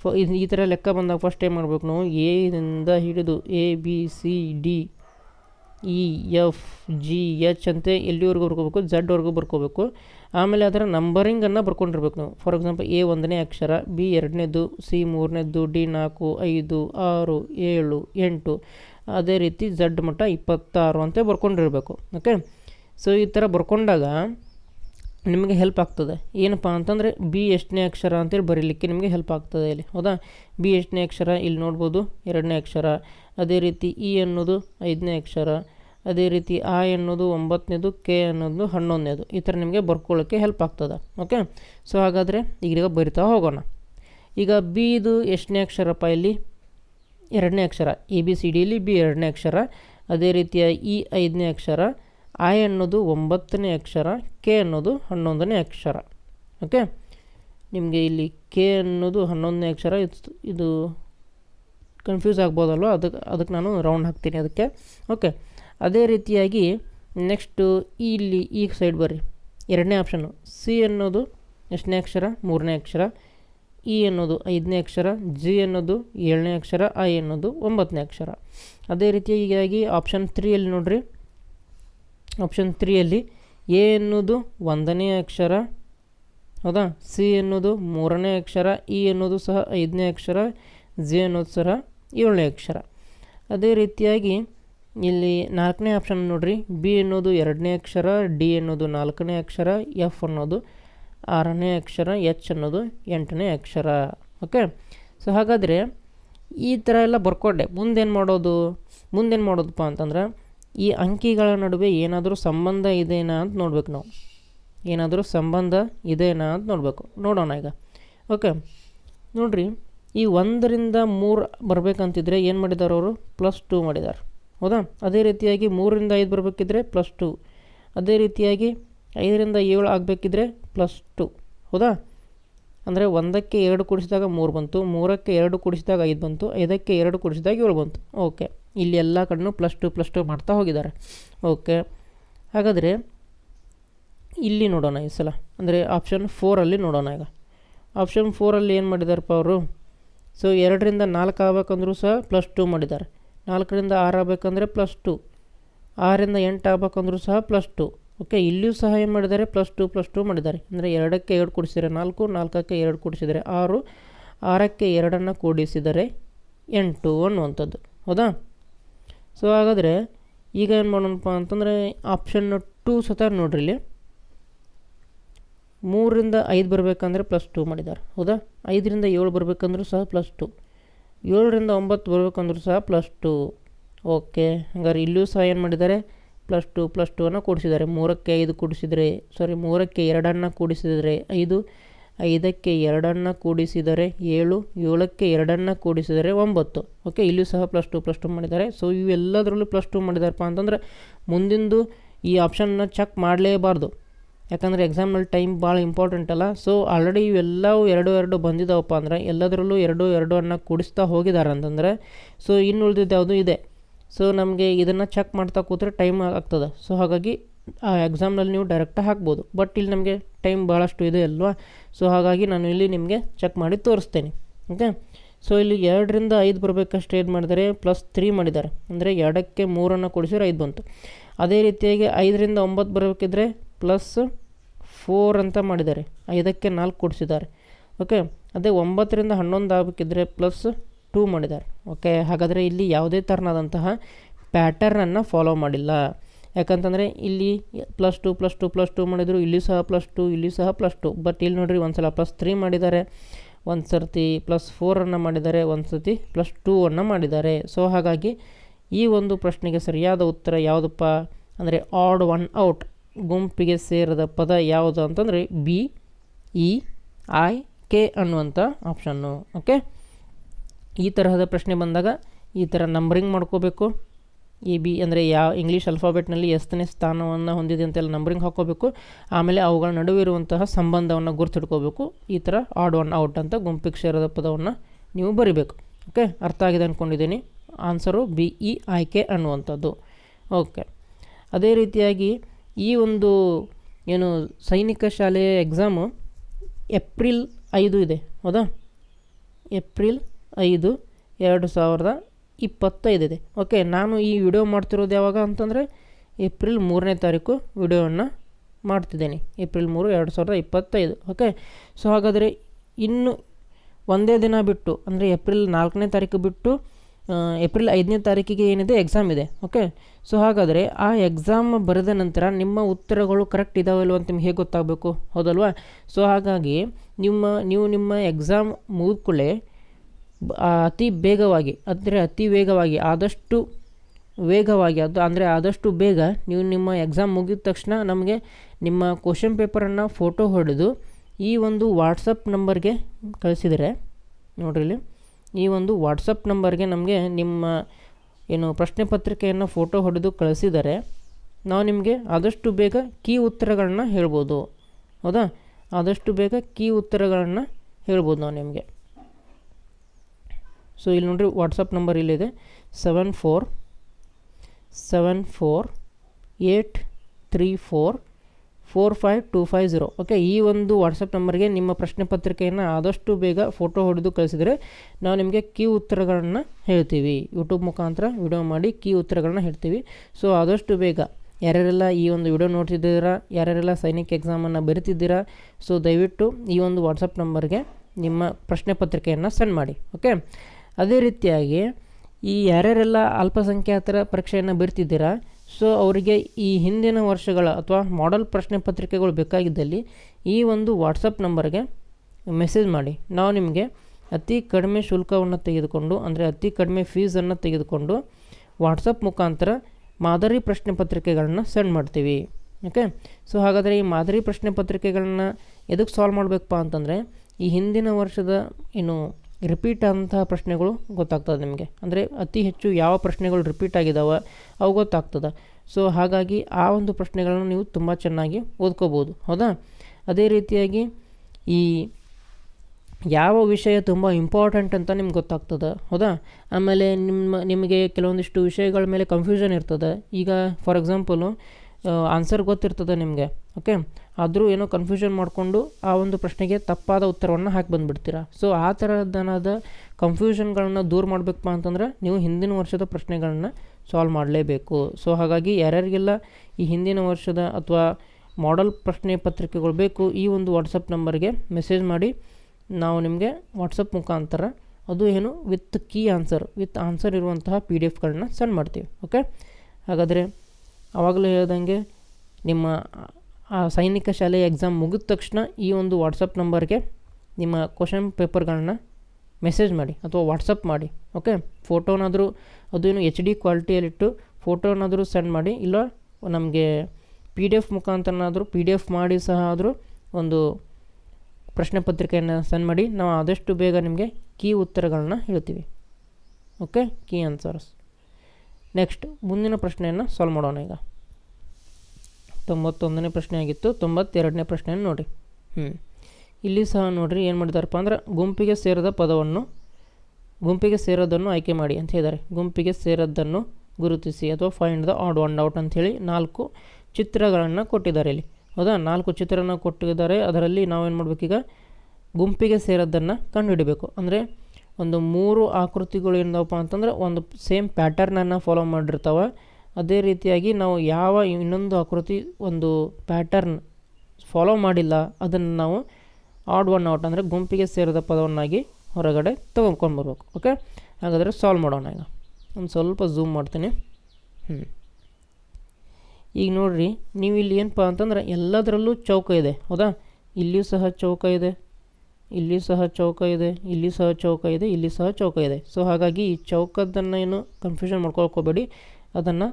ಫ ಈ ಥರ ಲೆಕ್ಕ ಬಂದಾಗ ಫಸ್ಟ್ ಏನು ಮಾಡಬೇಕು ನಾವು? ಎದಿಂದ ಹಿಡಿದು A B C D E F G H ಅಂತ ಎಲ್ಲಿವರೆಗೂ ಬರ್ಕೋಬೇಕು? ಝಡ್ವರೆಗೂ ಬರ್ಕೋಬೇಕು. ಆಮೇಲೆ ಅದರ ನಂಬರಿಂಗನ್ನು ಬರ್ಕೊಂಡಿರ್ಬೇಕು ನಾವು. ಫಾರ್ ಎಕ್ಸಾಂಪಲ್ ಎ ಒಂದನೇ ಅಕ್ಷರ ಬಿ ಎರಡನೇದು ಸಿ ಮೂರನೇದು ಡಿ ನಾಲ್ಕು, ಐದು, ಆರು, ಏಳು, ಎಂಟು. ಅದೇ ರೀತಿ ಝಡ್ ಮಟ್ಟ ಇಪ್ಪತ್ತಾರು ಅಂತ ಬರ್ಕೊಂಡಿರಬೇಕು. ಓಕೆ ಸೊ ಈ ಥರ ಬರ್ಕೊಂಡಾಗ ನಿಮಗೆ ಹೆಲ್ಪ್ ಆಗ್ತದೆ. ಏನಪ್ಪ ಅಂತಂದರೆ ಬಿ ಎಷ್ಟನೇ ಅಕ್ಷರ ಅಂತೇಳಿ ಬರೀಲಿಕ್ಕೆ ನಿಮಗೆ ಹೆಲ್ಪ್ ಆಗ್ತದೆ ಇಲ್ಲಿ. ಹೌದಾ? ಬಿ ಎಷ್ಟನೇ ಅಕ್ಷರ, ಇಲ್ಲಿ ನೋಡ್ಬೋದು, ಎರಡನೇ ಅಕ್ಷರ. ಅದೇ ರೀತಿ ಇ ಅನ್ನೋದು ಐದನೇ ಅಕ್ಷರ. ಅದೇ ರೀತಿ ಆ ಅನ್ನೋದು ಒಂಬತ್ತನೇದು, ಕೆ ಅನ್ನೋದು ಹನ್ನೊಂದನೇದು. ಈ ಥರ ನಿಮಗೆ ಬರ್ಕೊಳ್ಳೋಕ್ಕೆ ಹೆಲ್ಪ್ ಆಗ್ತದೆ. ಓಕೆ ಸೊ ಹಾಗಾದರೆ ಈಗ ಬರಿತಾ ಹೋಗೋಣ. ಈಗ ಬಿ ಇದು ಎಷ್ಟನೇ ಅಕ್ಷರಪ್ಪ ಇಲ್ಲಿ? ಎರಡನೇ ಅಕ್ಷರ. ಎ ಬಿ ಸಿ ಡಿಲಿ ಬಿ ಎರಡನೇ ಅಕ್ಷರ. ಅದೇ ರೀತಿಯ ಇ ಐದನೇ ಅಕ್ಷರ. ಐ ಅನ್ನೋದು ಒಂಬತ್ತನೇ ಅಕ್ಷರ. ಕೆ ಅನ್ನೋದು ಹನ್ನೊಂದನೇ ಅಕ್ಷರ. ಓಕೆ ನಿಮಗೆ ಇಲ್ಲಿ ಕೆ ಅನ್ನೋದು ಹನ್ನೊಂದನೇ ಅಕ್ಷರ. ಇದು ಕನ್ಫ್ಯೂಸ್ ಆಗ್ಬೋದಲ್ವ? ಅದಕ್ಕೆ ಅದಕ್ಕೆ ನಾನು ರೌಂಡ್ ಹಾಕ್ತೀನಿ ಅದಕ್ಕೆ. ಓಕೆ ಅದೇ ರೀತಿಯಾಗಿ ನೆಕ್ಸ್ಟು ಇಲ್ಲಿ ಈ ಸೈಡ್ ಬರ್ರಿ. ಎರಡನೇ ಆಪ್ಷನ್ನು ಸಿ ಅನ್ನೋದು ಎಷ್ಟನೇ ಅಕ್ಷರ? ಮೂರನೇ ಅಕ್ಷರ. ಇ ಅನ್ನೋದು ಐದನೇ ಅಕ್ಷರ. ಜಿ ಅನ್ನೋದು ಏಳನೇ ಅಕ್ಷರ. ಐ ಅನ್ನೋದು ಒಂಬತ್ತನೇ ಅಕ್ಷರ. ಅದೇ ರೀತಿಯಾಗಿ ಆಪ್ಷನ್ ತ್ರೀಯಲ್ಲಿ ನೋಡಿರಿ. ಆಪ್ಷನ್ ತ್ರೀಯಲ್ಲಿ ಎ ಅನ್ನೋದು ಒಂದನೇ ಅಕ್ಷರ. ಹೌದಾ? ಸಿ ಅನ್ನೋದು ಮೂರನೇ ಅಕ್ಷರ. ಇ ಅನ್ನೋದು ಸಹ ಐದನೇ ಅಕ್ಷರ. ಜಿ ಅನ್ನೋದು ಸಹ ಏಳನೇ ಅಕ್ಷರ. ಅದೇ ರೀತಿಯಾಗಿ ಇಲ್ಲಿ ನಾಲ್ಕನೇ ಆಪ್ಷನ್ ನೋಡ್ರಿ. ಬಿ ಅನ್ನೋದು ಎರಡನೇ ಅಕ್ಷರ ಡಿ ಅನ್ನೋದು ನಾಲ್ಕನೇ ಅಕ್ಷರ ಎಫ್ ಅನ್ನೋದು ಆರನೇ ಅಕ್ಷರ ಎಚ್ ಅನ್ನೋದು ಎಂಟನೇ ಅಕ್ಷರ. ಓಕೆ ಸೊ ಹಾಗಾದರೆ ಈ ಥರ ಎಲ್ಲ ಬರ್ಕೊಂಡೆ. ಮುಂದೇನು ಮಾಡೋದು? ಮುಂದೇನು ಮಾಡೋದಪ್ಪ ಅಂತಂದ್ರೆ ಈ ಅಂಕಿಗಳ ನಡುವೆ ಏನಾದರೂ ಸಂಬಂಧ ಇದೆನಾ ಅಂತ ನೋಡ್ಬೇಕು ನಾವು. ಏನಾದರೂ ಸಂಬಂಧ ಇದೆನಾ ಅಂತ ನೋಡಬೇಕು. ನೋಡೋಣ ಈಗ. ಓಕೆ ನೋಡಿರಿ, ಈ ಒಂದರಿಂದ ಮೂರು ಬರಬೇಕಂತಿದ್ರೆ ಏನು ಮಾಡಿದ್ದಾರೆ ಅವರು? ಪ್ಲಸ್ ಟೂ ಮಾಡಿದ್ದಾರೆ ಹೌದಾ? ಅದೇ ರೀತಿಯಾಗಿ ಮೂರರಿಂದ ಐದು ಬರಬೇಕಿದ್ರೆ ಪ್ಲಸ್ ಟು ಅದೇ ರೀತಿಯಾಗಿ ಐದರಿಂದ ಏಳು ಆಗಬೇಕಿದ್ರೆ ಪ್ಲಸ್ ಟು ಹೌದಾ? ಅಂದರೆ ಒಂದಕ್ಕೆ ಎರಡು ಕೂಡಿಸಿದಾಗ ಮೂರು ಬಂತು, ಮೂರಕ್ಕೆ ಎರಡು ಕೂಡಿಸಿದಾಗ ಐದು ಬಂತು, ಐದಕ್ಕೆ ಎರಡು ಕೂಡಿಸಿದಾಗ ಏಳು ಬಂತು. ಓಕೆ ಇಲ್ಲಿ ಎಲ್ಲ ಕಡೆನೂ ಪ್ಲಸ್ ಟು ಪ್ಲಸ್ ಟು ಮಾಡ್ತಾ ಹೋಗಿದ್ದಾರೆ. ಓಕೆ ಹಾಗಾದರೆ ಇಲ್ಲಿ ನೋಡೋಣ ಈ ಸಲ. ಅಂದರೆ ಆಪ್ಷನ್ ಫೋರಲ್ಲಿ ನೋಡೋಣ ಈಗ. ಆಪ್ಷನ್ ಫೋರಲ್ಲಿ ಏನು ಮಾಡಿದಾರಪ್ಪ ಅವರು? ಸೊ ಎರಡರಿಂದ ನಾಲ್ಕು ಆಗ್ಬೇಕಂದ್ರೂ ಸಹ ಪ್ಲಸ್ ಟು ಮಾಡಿದ್ದಾರೆ. ನಾಲ್ಕರಿಂದ ಆರು ಆಗಬೇಕಂದ್ರೆ ಪ್ಲಸ್ ಟು ಆರರಿಂದ ಎಂಟು ಆಗ್ಬೇಕಂದ್ರೂ ಸಹ ಪ್ಲಸ್ ಟು ಓಕೆ ಇಲ್ಲಿಯೂ ಸಹ ಏನು ಮಾಡಿದ್ದಾರೆ ಪ್ಲಸ್ ಟು ಪ್ಲಸ್ ಟು ಮಾಡಿದ್ದಾರೆ. ಅಂದರೆ ಎರಡಕ್ಕೆ ಎರಡು ಕೂಡಿಸಿದರೆ ನಾಲ್ಕು, ನಾಲ್ಕಕ್ಕೆ ಎರಡು ಕೂಡಿಸಿದರೆ ಆರು, ಆರಕ್ಕೆ ಎರಡನ್ನು ಕೂಡಿಸಿದರೆ ಎಂಟು ಅನ್ನುವಂಥದ್ದು. ಹೌದಾ? ಸೊ ಹಾಗಾದರೆ ಈಗ ಏನು ಮಾಡೋಣಪ್ಪ ಅಂತಂದರೆ ಆಪ್ಷನ್ ಟೂ ಸತ ನೋಡ್ರಿ ಇಲ್ಲಿ. ಮೂರರಿಂದ ಐದು ಬರಬೇಕಂದ್ರೆ ಪ್ಲಸ್ ಟು ಮಾಡಿದ್ದಾರೆ. ಹೌದಾ? ಐದರಿಂದ ಏಳು ಬರಬೇಕಂದ್ರೂ ಸಹ ಪ್ಲಸ್ ಟು ಏಳರಿಂದ ಒಂಬತ್ತು ಬರಬೇಕಂದ್ರೂ ಸಹ ಪ್ಲಸ್ ಟು ಓಕೆ ಹಂಗಾರೆ ಇಲ್ಲೂ ಸಹ ಏನು ಮಾಡಿದ್ದಾರೆ? ಪ್ಲಸ್ ಟು ಪ್ಲಸ್ ಟು ಅನ್ನು ಕೂಡಿಸಿದ್ದಾರೆ. ಮೂರಕ್ಕೆ ಐದು ಕೂಡಿಸಿದರೆ ಸಾರಿ ಮೂರಕ್ಕೆ ಎರಡನ್ನು ಕೂಡಿಸಿದರೆ ಐದು, ಐದಕ್ಕೆ ಎರಡನ್ನು ಕೂಡಿಸಿದರೆ ಏಳು, ಏಳಕ್ಕೆ ಎರಡನ್ನು ಕೂಡಿಸಿದರೆ ಒಂಬತ್ತು. ಓಕೆ ಇಲ್ಲೂ ಸಹ ಪ್ಲಸ್ ಟು ಪ್ಲಸ್ ಟು ಮಾಡಿದ್ದಾರೆ. ಸೊ ಇವೆಲ್ಲದರಲ್ಲೂ ಪ್ಲಸ್ ಟು ಮಾಡಿದಾರಪ್ಪ ಅಂತಂದ್ರೆ ಮುಂದಿಂದು ಈ ಆಪ್ಷನ್ನ ಚೆಕ್ ಮಾಡಲೇಬಾರ್ದು. ಯಾಕಂದರೆ ಎಕ್ಸಾಮ್ನಲ್ಲಿ ಟೈಮ್ ಭಾಳ ಇಂಪಾರ್ಟೆಂಟ್ ಅಲ್ಲ. ಸೊ ಆಲ್ರೆಡಿ ಇವೆಲ್ಲವೂ ಎರಡು ಎರಡು ಬಂದಿದ್ದಾವಪ್ಪ ಅಂದರೆ ಎಲ್ಲದರಲ್ಲೂ ಎರಡು ಎರಡು ಅನ್ನ ಕೂಡಿಸ್ತಾ ಹೋಗಿದ್ದಾರೆ ಅಂತಂದರೆ ಸೊ ಇನ್ನು ಉಳಿದಿದ್ದು ಯಾವುದು ಇದೆ. ಸೊ ನಮಗೆ ಇದನ್ನು ಚೆಕ್ ಮಾಡ್ತಾ ಕೂತ್ರೆ ಟೈಮ್ ಆಗ್ತದೆ. ಸೊ ಹಾಗಾಗಿ ಆ ಎಕ್ಸಾಮ್ನಲ್ಲಿ ನೀವು ಡೈರೆಕ್ಟಾಗಿ ಹಾಕ್ಬೋದು. ಬಟ್ ಇಲ್ಲಿ ನಮಗೆ ಟೈಮ್ ಭಾಳಷ್ಟು ಇದೆ ಅಲ್ವಾ? ಸೊ ಹಾಗಾಗಿ ನಾನು ಇಲ್ಲಿ ನಿಮಗೆ ಚೆಕ್ ಮಾಡಿ ತೋರಿಸ್ತೇನೆ. ಓಕೆ ಸೊ ಇಲ್ಲಿ ಎರಡರಿಂದ ಐದು ಬರಬೇಕಷ್ಟು ಏನು ಮಾಡಿದ್ದಾರೆ ಪ್ಲಸ್ ತ್ರೀ ಮಾಡಿದ್ದಾರೆ ಅಂದರೆ ಎರಡಕ್ಕೆ ಮೂರನ್ನು ಕೊಡಿಸಿದ್ರೆ ಐದು ಬಂತು. ಅದೇ ರೀತಿಯಾಗಿ ಐದರಿಂದ ಒಂಬತ್ತು ಬರಬೇಕಿದ್ರೆ ಪ್ಲಸ್ ಫೋರ್ ಅಂತ ಮಾಡಿದ್ದಾರೆ. ಐದಕ್ಕೆ ನಾಲ್ಕು ಕೊಡಿಸಿದ್ದಾರೆ. ಓಕೆ ಅದೇ ಒಂಬತ್ತರಿಂದ ಹನ್ನೊಂದು ಆಗಬೇಕಿದ್ರೆ ಪ್ಲಸ್ ಟೂ ಮಾಡಿದ್ದಾರೆ. ಓಕೆ ಹಾಗಾದರೆ ಇಲ್ಲಿ ಯಾವುದೇ ಥರನಾದಂತಹ ಪ್ಯಾಟರ್ನನ್ನು ಫಾಲೋ ಮಾಡಿಲ್ಲ. ಯಾಕಂತಂದರೆ ಇಲ್ಲಿ plus two plus two plus two ಮಾಡಿದರು, ಇಲ್ಲಿ ಸಹ ಪ್ಲಸ್ ಟು ಇಲ್ಲಿ ಸಹ ಪ್ಲಸ್ ಟು ಬಟ್ ಇಲ್ಲಿ ನೋಡಿರಿ ಒಂದು ಸಲ ಪ್ಲಸ್ ತ್ರೀ ಮಾಡಿದ್ದಾರೆ. ಒಂದು ಸರ್ತಿ ಪ್ಲಸ್ ಫೋರನ್ನು ಮಾಡಿದ್ದಾರೆ ಒಂದು ಸರ್ತಿ ಪ್ಲಸ್ ಟೂ ಅನ್ನು ಮಾಡಿದ್ದಾರೆ. ಸೊ ಹಾಗಾಗಿ ಈ ಒಂದು ಪ್ರಶ್ನೆಗೆ ಸರಿಯಾದ ಉತ್ತರ ಯಾವುದಪ್ಪ? ಅಂದರೆ ಆಡ್ ಒನ್ ಔಟ್ ಗುಂಪಿಗೆ ಸೇರಿದ ಪದ ಯಾವುದು ಅಂತಂದರೆ ಬಿ, ಇ, ಐ, ಕೆ ಅನ್ನುವಂಥ ಆಪ್ಷನ್ನು ಓಕೆ ಈ ತರಹದ ಪ್ರಶ್ನೆ ಬಂದಾಗ ಈ ಥರ ನಂಬರಿಂಗ್ ಮಾಡ್ಕೋಬೇಕು. ಎ, ಬಿ ಅಂದರೆ ಯಾವ ಇಂಗ್ಲೀಷ್ ಅಲ್ಫಾಬೆಟ್ನಲ್ಲಿ ಎಷ್ಟನೇ ಸ್ಥಾನವನ್ನು ಹೊಂದಿದೆ ಅಂತೆಲ್ಲ ನಂಬರಿಂಗ್ ಹಾಕ್ಕೋಬೇಕು ಆಮೇಲೆ ಅವುಗಳ ನಡುವೆ ಇರುವಂತಹ ಸಂಬಂಧವನ್ನು ಗುರ್ತಿಟ್ಕೋಬೇಕು. ಈ ಥರ ಆಡ್ ಒನ್ ಔಟ್ ಅಂತ ಗುಂಪಿಗೆ ಸೇರಿದ ಪದವನ್ನು ನೀವು ಬರಿಬೇಕು. ಓಕೆ ಅರ್ಥ ಆಗಿದೆ ಅಂದ್ಕೊಂಡಿದ್ದೀನಿ ಆನ್ಸರು ಬಿ, ಇ ಆಯ್ಕೆ ಅನ್ನುವಂಥದ್ದು. ಓಕೆ ಅದೇ ರೀತಿಯಾಗಿ ಈ ಒಂದು, ಏನು ಸೈನಿಕ ಶಾಲೆಯ ಎಕ್ಸಾಮು ಏಪ್ರಿಲ್ ಐದು ಇದೆ, ಹೌದಾ? ಏಪ್ರಿಲ್ ಐದು ಎರಡು ಸಾವಿರದ ಇಪ್ಪತ್ತೈದಿದೆ ಓಕೆ ನಾನು ಈ ವಿಡಿಯೋ ಮಾಡ್ತಿರೋದು ಯಾವಾಗ ಅಂತಂದರೆ ಏಪ್ರಿಲ್ ಮೂರನೇ ತಾರೀಕು ವಿಡಿಯೋವನ್ನು ಮಾಡ್ತಿದ್ದೇನೆ. ಏಪ್ರಿಲ್ ಮೂರು ಎರಡು ಸಾವಿರದ ಇಪ್ಪತ್ತೈದು ಓಕೆ ಸೊ ಹಾಗಾದರೆ ಇನ್ನು ಒಂದೇ ದಿನ ಬಿಟ್ಟು, ಅಂದರೆ ಏಪ್ರಿಲ್ ನಾಲ್ಕನೇ ತಾರೀಕು ಬಿಟ್ಟು ಏಪ್ರಿಲ್ ಐದನೇ ತಾರೀಕಿಗೆ ಏನಿದೆ? ಎಕ್ಸಾಮ್ ಇದೆ. ಓಕೆ ಸೊ ಹಾಗಾದರೆ ಆ ಎಕ್ಸಾಮ್ ಬರೆದ ನಂತರ ನಿಮ್ಮ ಉತ್ತರಗಳು ಕರೆಕ್ಟ್ ಇದಾವಲ್ವ ಅಂತ ನಿಮ್ಗೆ ಹೇಗೆ ಗೊತ್ತಾಗಬೇಕು? ಹೌದಲ್ವಾ? ಸೊ ಹಾಗಾಗಿ ನಿಮ್ಮ, ನೀವು ನಿಮ್ಮ ಎಕ್ಸಾಮ್ ಮುಗಿದ್ಕೊಳ್ಳೆ ಅತಿ ಬೇಗವಾಗಿ, ಅಂದರೆ ಅತಿ ವೇಗವಾಗಿ, ಆದಷ್ಟು ವೇಗವಾಗಿ, ಅದು ಅಂದರೆ ಆದಷ್ಟು ಬೇಗ ನೀವು ನಿಮ್ಮ ಎಕ್ಸಾಮ್ ಮುಗಿದ ತಕ್ಷಣ ನಮಗೆ ನಿಮ್ಮ ಕ್ವಶನ್ ಪೇಪರನ್ನು ಫೋಟೋ ಹೊಡೆದು ಈ ಒಂದು ವಾಟ್ಸಪ್ ನಂಬರ್ಗೆ ಕಳಿಸಿದರೆ, ನೋಡ್ರಿ ಈ ಒಂದು ವಾಟ್ಸಪ್ ನಂಬರ್ಗೆ ನಮಗೆ ನಿಮ್ಮ, ಏನು ಪ್ರಶ್ನೆ ಪತ್ರಿಕೆಯನ್ನು ಫೋಟೋ ಹೊಡೆದು ಕಳಿಸಿದರೆ ನಾವು ನಿಮಗೆ ಆದಷ್ಟು ಬೇಗ ಕೀ ಉತ್ತರಗಳನ್ನ ಹೇಳ್ಬೋದು. ಹೌದಾ? ಆದಷ್ಟು ಬೇಗ ಕೀ ಉತ್ತರಗಳನ್ನು ಹೇಳ್ಬೋದು ನಾವು ನಿಮಗೆ. ಸೊ ಇಲ್ಲಿ ನೋಡಿರಿ ವಾಟ್ಸಪ್ ನಂಬರ್ ಇಲ್ಲಿದೆ. Seven four seven four eight three four four five two five zero okay ಈ ಒಂದು ವಾಟ್ಸಪ್ ನಂಬರ್ಗೆ ನಿಮ್ಮ ಪ್ರಶ್ನೆ ಪತ್ರಿಕೆಯನ್ನು ಆದಷ್ಟು ಬೇಗ ಫೋಟೋ ಹೊಡೆದು ಕಳಿಸಿದರೆ ನಾವು ನಿಮಗೆ ಕೀ ಉತ್ತರಗಳನ್ನು ಹೇಳ್ತೀವಿ. ಯೂಟ್ಯೂಬ್ ಮುಖಾಂತರ ವಿಡಿಯೋ ಮಾಡಿ ಕೀ ಉತ್ತರಗಳನ್ನ ಹೇಳ್ತೀವಿ. ಸೊ ಆದಷ್ಟು ಬೇಗ ಯಾರ್ಯಾರೆಲ್ಲ ಈ ಒಂದು ವಿಡಿಯೋ ನೋಡ್ತಿದ್ದೀರಾ, ಯಾರ್ಯಾರೆಲ್ಲ ಸೈನಿಕ್ ಎಕ್ಸಾಮನ್ನು ಬರಿತಿದ್ದೀರಾ ಸೊ ದಯವಿಟ್ಟು ಈ ಒಂದು ವಾಟ್ಸಪ್ ನಂಬರ್ಗೆ ನಿಮ್ಮ ಪ್ರಶ್ನೆ ಪತ್ರಿಕೆಯನ್ನು ಸೆಂಡ್ ಮಾಡಿ. ಓಕೆ ಅದೇ ರೀತಿಯಾಗಿ ಈ ಯಾರ್ಯಾರೆಲ್ಲ ಅಲ್ಪಸಂಖ್ಯಾತರ ಪರೀಕ್ಷೆಯನ್ನು ಬರಿತಿದ್ದೀರಾ ಸೊ ಅವರಿಗೆ ಈ ಹಿಂದಿನ ವರ್ಷಗಳ ಅಥವಾ ಮಾಡೆಲ್ ಪ್ರಶ್ನೆ ಪತ್ರಿಕೆಗಳು ಬೇಕಾಗಿದ್ದಲ್ಲಿ ಈ ಒಂದು ವಾಟ್ಸಪ್ ನಂಬರ್ಗೆ ಮೆಸೇಜ್ ಮಾಡಿ. ನಾವು ನಿಮಗೆ ಅತಿ ಕಡಿಮೆ ಶುಲ್ಕವನ್ನು ತೆಗೆದುಕೊಂಡು, ಅಂದರೆ ಅತಿ ಕಡಿಮೆ ಫೀಸನ್ನು ತೆಗೆದುಕೊಂಡು ವಾಟ್ಸಪ್ ಮುಖಾಂತರ ಮಾದರಿ ಪ್ರಶ್ನೆ ಪತ್ರಿಕೆಗಳನ್ನು ಸೆಂಡ್ ಮಾಡ್ತೀವಿ. ಓಕೆ ಸೊ ಹಾಗಾದರೆ ಈ ಮಾದರಿ ಪ್ರಶ್ನೆ ಪತ್ರಿಕೆಗಳನ್ನ ಎದಕ್ಕೆ ಸಾಲ್ವ್ ಮಾಡಬೇಕಪ್ಪ ಅಂತಂದರೆ, ಈ ಹಿಂದಿನ ವರ್ಷದ ಏನು ರಿಪೀಟ್ ಆದಂತಹ ಪ್ರಶ್ನೆಗಳು ಗೊತ್ತಾಗ್ತದೆ ನಿಮಗೆ. ಅಂದರೆ ಅತಿ ಹೆಚ್ಚು ಯಾವ ಪ್ರಶ್ನೆಗಳು ರಿಪೀಟ್ ಆಗಿದ್ದಾವೆ ಅವು ಗೊತ್ತಾಗ್ತದೆ. ಸೊ ಹಾಗಾಗಿ ಆ ಒಂದು ಪ್ರಶ್ನೆಗಳನ್ನು ನೀವು ತುಂಬ ಚೆನ್ನಾಗಿ ಓದ್ಕೋಬೋದು. ಹೌದಾ? ಅದೇ ರೀತಿಯಾಗಿ ಈ ಯಾವ ವಿಷಯ ತುಂಬ ಇಂಪಾರ್ಟೆಂಟ್ ಅಂತ ನಿಮ್ಗೆ ಗೊತ್ತಾಗ್ತದೆ? ಹೌದಾ? ಆಮೇಲೆ ನಿಮ್ಮ, ನಿಮಗೆ ಕೆಲವೊಂದಿಷ್ಟು ವಿಷಯಗಳ ಮೇಲೆ ಕನ್ಫ್ಯೂಷನ್ ಇರ್ತದೆ. ಈಗ ಫಾರ್ ಎಕ್ಸಾಂಪಲು ಆನ್ಸರ್ ಗೊತ್ತಿರ್ತದೆ ನಿಮಗೆ ಓಕೆ ಆದರೂ ಏನೋ ಕನ್ಫ್ಯೂಷನ್ ಮಾಡಿಕೊಂಡು ಆ ಒಂದು ಪ್ರಶ್ನೆಗೆ ತಪ್ಪಾದ ಉತ್ತರವನ್ನು ಹಾಕಿ ಬಂದುಬಿಡ್ತೀರಾ? ಸೊ ಆ ಥರದನಾದ ಕನ್ಫ್ಯೂಷನ್ಗಳನ್ನು ದೂರ ಮಾಡಬೇಕಪ್ಪ ಅಂತಂದ್ರೆ ನೀವು ಹಿಂದಿನ ವರ್ಷದ ಪ್ರಶ್ನೆಗಳನ್ನ ಸಾಲ್ವ್ ಮಾಡಲೇಬೇಕು. ಸೊ ಹಾಗಾಗಿ ಯಾರ್ಯಾರಿಗೆಲ್ಲ ಈ ಹಿಂದಿನ ವರ್ಷದ ಅಥವಾ ಮಾಡಲ್ ಪ್ರಶ್ನೆ ಪತ್ರಿಕೆಗಳು ಬೇಕು, ಈ ಒಂದು ವಾಟ್ಸಪ್ ನಂಬರ್ಗೆ ಮೆಸೇಜ್ ಮಾಡಿ ನಾವು ನಿಮಗೆ ವಾಟ್ಸಪ್ ಮುಖಾಂತರ ಅದು ಏನು with key answer with answer ಇರುವಂತಹ ಪಿ ಡಿ ಎಫ್ಗಳನ್ನ ಸೆಂಡ್ ಮಾಡ್ತೀವಿ. ಓಕೆ ಹಾಗಾದರೆ ಆವಾಗಲೇ ಹೇಳ್ದಂಗೆ ನಿಮ್ಮ ಆ ಸೈನಿಕ ಶಾಲೆಯ ಎಕ್ಸಾಮ್ ಮುಗಿದ ತಕ್ಷಣ ಈ ಒಂದು ವಾಟ್ಸಪ್ ನಂಬರ್ಗೆ ನಿಮ್ಮ ಕ್ವಶನ್ ಪೇಪರ್ಗಳನ್ನ ಮೆಸೇಜ್ ಮಾಡಿ ಅಥವಾ ವಾಟ್ಸಪ್ ಮಾಡಿ ಓಕೆ ಫೋಟೋನಾದರೂ ಅದೇನು ಎಚ್ ಡಿ ಕ್ವಾಲಿಟಿಯಲ್ಲಿಟ್ಟು ಫೋಟೋನಾದರೂ ಸೆಂಡ್ ಮಾಡಿ, ಇಲ್ಲ ನಮಗೆ ಪಿ ಡಿ ಎಫ್ ಮುಖಾಂತರನಾದರೂ ಪಿ ಡಿ ಎಫ್ ಮಾಡಿ ಸಹ ಆದರೂ ಒಂದು ಪ್ರಶ್ನೆ ಪತ್ರಿಕೆಯನ್ನು ಸೆಂಡ್ ಮಾಡಿ, ನಾವು ಆದಷ್ಟು ಬೇಗ ನಿಮಗೆ ಕೀ ಉತ್ತರಗಳನ್ನ ಹೇಳ್ತೀವಿ ಓಕೆ ಕೀ ಆನ್ಸರ್ಸ್ ನೆಕ್ಸ್ಟ್ ಮುಂದಿನ ಪ್ರಶ್ನೆಯನ್ನು ಸಾಲ್ವ್ ಮಾಡೋಣ ಈಗ. ತೊಂಬತ್ತೊಂದನೇ ಪ್ರಶ್ನೆ ಆಗಿತ್ತು, ತೊಂಬತ್ತೆರಡನೇ ಪ್ರಶ್ನೆಯನ್ನು ನೋಡಿ. ಹ್ಞೂ ಇಲ್ಲಿ ಸಹ ನೋಡಿರಿ ಏನು ಮಾಡಿದಾರಪ್ಪ ಅಂದ್ರೆ ಗುಂಪಿಗೆ ಸೇರದ ಪದವನ್ನು, ಗುಂಪಿಗೆ ಸೇರೋದನ್ನು ಆಯ್ಕೆ ಮಾಡಿ ಅಂತ ಹೇಳಿದ್ದಾರೆ. ಗುಂಪಿಗೆ ಸೇರೋದನ್ನು ಗುರುತಿಸಿ ಅಥವಾ find the odd one out ಅಂಥೇಳಿ ನಾಲ್ಕು ಚಿತ್ರಗಳನ್ನು ಕೊಟ್ಟಿದ್ದಾರೆ ಇಲ್ಲಿ. ಹೌದಾ? ನಾಲ್ಕು ಚಿತ್ರನ ಕೊಟ್ಟಿದ್ದಾರೆ. ಅದರಲ್ಲಿ ನಾವೇನು ಮಾಡಬೇಕೀಗ? ಗುಂಪಿಗೆ ಸೇರೋದನ್ನು ಕಂಡುಹಿಡಬೇಕು. ಅಂದರೆ ಒಂದು ಮೂರು ಆಕೃತಿಗಳು ಏನಪ್ಪ ಅಂತಂದ್ರೆ ಒಂದು ಸೇಮ್ ಪ್ಯಾಟರ್ನನ್ನು ಫಾಲೋ ಮಾಡಿರ್ತಾವೆ. ಅದೇ ರೀತಿಯಾಗಿ ನಾವು ಯಾವ ಇನ್ನೊಂದು ಆಕೃತಿ ಒಂದು ಪ್ಯಾಟರ್ನ್ ಫಾಲೋ ಮಾಡಿಲ್ಲ, ಅದನ್ನು ನಾವು ಆಡ್ ಒನ್ ಔಟ್ ಅಂದರೆ ಗುಂಪಿಗೆ ಸೇರಿದ ಪದವನ್ನಾಗಿ ಹೊರಗಡೆ ತೊಗೊಂಡ್ಕೊಂಡು ಬರ್ಬೇಕು ಓಕೆ ಹಾಗಾದರೆ ಸಾಲ್ವ್ ಮಾಡೋಣ ಈಗ. ಒಂದು ಸ್ವಲ್ಪ ಝೂಮ್ ಮಾಡ್ತೀನಿ. ಹ್ಞೂ ಈಗ ನೋಡಿರಿ, ನೀವು ಇಲ್ಲಿ ಏನಪ್ಪ ಅಂತಂದ್ರೆ ಎಲ್ಲದರಲ್ಲೂ ಚೌಕ ಇದೆ, ಹೌದಾ? ಇಲ್ಲಿಯೂ ಸಹ ಚೌಕ ಇದೆ, ಇಲ್ಲಿಯೂ ಸಹ ಚೌಕ ಇದೆ ಇಲ್ಲಿ ಸಹ ಚೌಕ ಇದೆ ಇಲ್ಲಿ ಸಹ ಚೌಕ ಇದೆ. ಸೊ ಹಾಗಾಗಿ ಈ ಚೌಕದನ್ನು ಏನು ಕನ್ಫ್ಯೂಷನ್ ಮಾಡ್ಕೊಳ್ಕೋಬೇಡಿ. ಅದನ್ನು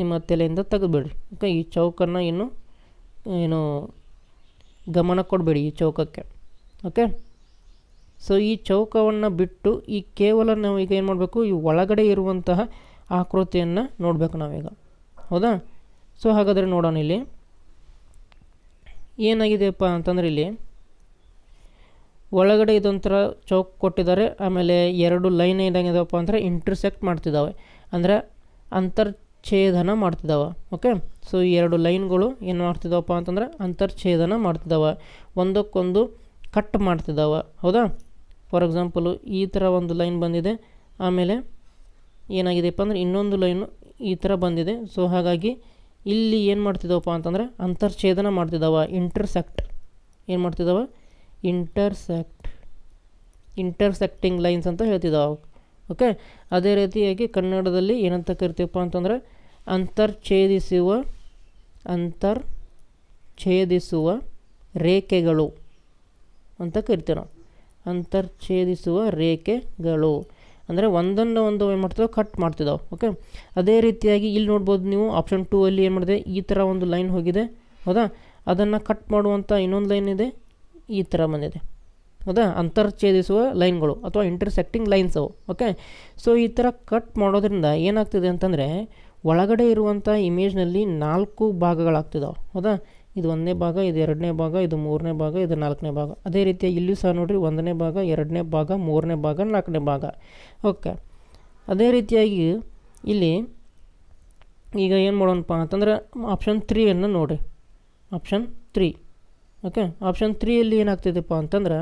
ನಿಮ್ಮ ತಲೆಯಿಂದ ತೆಗೆದುಬಿಡ್ರಿ ಓಕೆ ಈ ಚೌಕನ್ನು ಏನು ಏನು ಗಮನ ಕೊಡಬೇಡಿ ಈ ಚೌಕಕ್ಕೆ ಓಕೆ ಸೊ ಈ ಚೌಕವನ್ನು ಬಿಟ್ಟು ಈ ಕೇವಲ ನಾವು ಈಗ ಏನು ಮಾಡಬೇಕು? ಈ ಒಳಗಡೆ ಇರುವಂತಹ ಆಕೃತಿಯನ್ನು ನೋಡಬೇಕು ನಾವೀಗ, ಹೌದಾ? ಸೊ ಹಾಗಾದರೆ ನೋಡೋಣ ಇಲ್ಲಿ. ಏನಾಗಿದೆಯಪ್ಪ ಅಂತಂದರೆ ಇಲ್ಲಿ ಒಳಗಡೆ ಇದೊಂಥರ ಚೌಕ್ ಕೊಟ್ಟಿದ್ದಾರೆ, ಆಮೇಲೆ ಎರಡು ಲೈನ್ ಏನಾಗಿದಾವಪ್ಪ ಅಂದರೆ ಇಂಟರ್ಸೆಕ್ಟ್ ಮಾಡ್ತಿದ್ದಾವೆ. ಅಂದರೆ ಅಂತರ್ಛೇದನ ಮಾಡ್ತಿದ್ದಾವೆ ಓಕೆ ಸೊ ಈ ಎರಡು ಲೈನ್ಗಳು ಏನು ಮಾಡ್ತಿದ್ದಾವಪ್ಪ ಅಂತಂದ್ರೆ ಅಂತರ್ಛೇದನ ಮಾಡ್ತಿದ್ದಾವೆ ಒಂದಕ್ಕೊಂದು ಕಟ್ ಮಾಡ್ತಿದ್ದಾವೆ ಹೌದಾ? ಫಾರ್ ಎಕ್ಸಾಂಪಲು ಈ ಥರ ಒಂದು ಲೈನ್ ಬಂದಿದೆ, ಆಮೇಲೆ ಏನಾಗಿದೆಯಪ್ಪ ಅಂದರೆ ಇನ್ನೊಂದು ಲೈನು ಈ ಥರ ಬಂದಿದೆ. ಸೊ ಹಾಗಾಗಿ ಇಲ್ಲಿ ಏನು ಮಾಡ್ತಿದ್ದಾವಪ್ಪ ಅಂತಂದರೆ ಅಂತರ್ಛೇದನ ಮಾಡ್ತಿದ್ದಾವೆ ಇಂಟರ್ಸೆಕ್ಟ್ ಏನು ಮಾಡ್ತಿದ್ದಾವೆ ಇಂಟರ್ಸೆಕ್ಟ್ ಇಂಟರ್ಸೆಕ್ಟಿಂಗ್ ಲೈನ್ಸ್ ಅಂತ ಹೇಳ್ತಿದ್ದಾವೆ ಓಕೆ? ಅದೇ ರೀತಿಯಾಗಿ ಕನ್ನಡದಲ್ಲಿ ಏನಂತ ಕರಿತೀವಪ್ಪ ಅಂತಂದರೆ, ಅಂತರ್ಛೇದಿಸುವ ಅಂತರ್ ಛೇದಿಸುವ ರೇಖೆಗಳು ಅಂತ ಕರಿತೀವಿ ನಾವು. ಅಂತರ್ಛೇದಿಸುವ ರೇಖೆಗಳು. ಅಂದರೆ ಒಂದನ್ನು ಒಂದು ಏನು ಮಾಡ್ತಿದ್ದಾವೆ ಕಟ್ ಮಾಡ್ತಿದ್ದಾವೆ ಓಕೆ? ಅದೇ ರೀತಿಯಾಗಿ ಇಲ್ಲಿ ನೋಡ್ಬೋದು ನೀವು ಆಪ್ಷನ್ ಟೂ ಅಲ್ಲಿ ಏನು ಮಾಡಿದೆ? ಈ ಥರ ಒಂದು ಲೈನ್ ಹೋಗಿದೆ. ಹೌದಾ? ಅದನ್ನು ಕಟ್ ಮಾಡುವಂಥ ಇನ್ನೊಂದು ಲೈನ್ ಇದೆ. ಈ ಥರ ಬಂದಿದೆ. ಹೌದಾ ಅಂತರ್ಛೇದಿಸುವ ಲೈನ್ಗಳು ಅಥವಾ ಇಂಟರ್ಸೆಕ್ಟಿಂಗ್ ಲೈನ್ಸ್ ಅವು ಓಕೆ ಸೊ ಈ ಥರ ಕಟ್ ಮಾಡೋದ್ರಿಂದ ಏನಾಗ್ತಿದೆ ಅಂತಂದರೆ ಒಳಗಡೆ ಇರುವಂಥ ಇಮೇಜ್ನಲ್ಲಿ ನಾಲ್ಕು ಭಾಗಗಳಾಗ್ತಿದ್ದಾವೆ ಹೌದಾ? ಇದು ಒಂದನೇ ಭಾಗ, ಇದು ಎರಡನೇ ಭಾಗ, ಇದು ಮೂರನೇ ಭಾಗ, ಇದು ನಾಲ್ಕನೇ ಭಾಗ. ಅದೇ ರೀತಿ ಇಲ್ಲಿ ಸಹ ನೋಡಿರಿ, ಒಂದನೇ ಭಾಗ, ಎರಡನೇ ಭಾಗ, ಮೂರನೇ ಭಾಗ, ನಾಲ್ಕನೇ ಭಾಗ ಓಕೆ ಅದೇ ರೀತಿಯಾಗಿ ಇಲ್ಲಿ ಈಗ ಏನು ಮಾಡೋಣಪ್ಪ ಅಂತಂದ್ರೆ ಆಪ್ಷನ್ ತ್ರೀಯನ್ನು ನೋಡಿ ಆಪ್ಷನ್ ತ್ರೀ ಓಕೆ ಆಪ್ಷನ್ ತ್ರೀಯಲ್ಲಿ ಏನಾಗ್ತಿದೆಪ್ಪ ಅಂತಂದ್ರೆ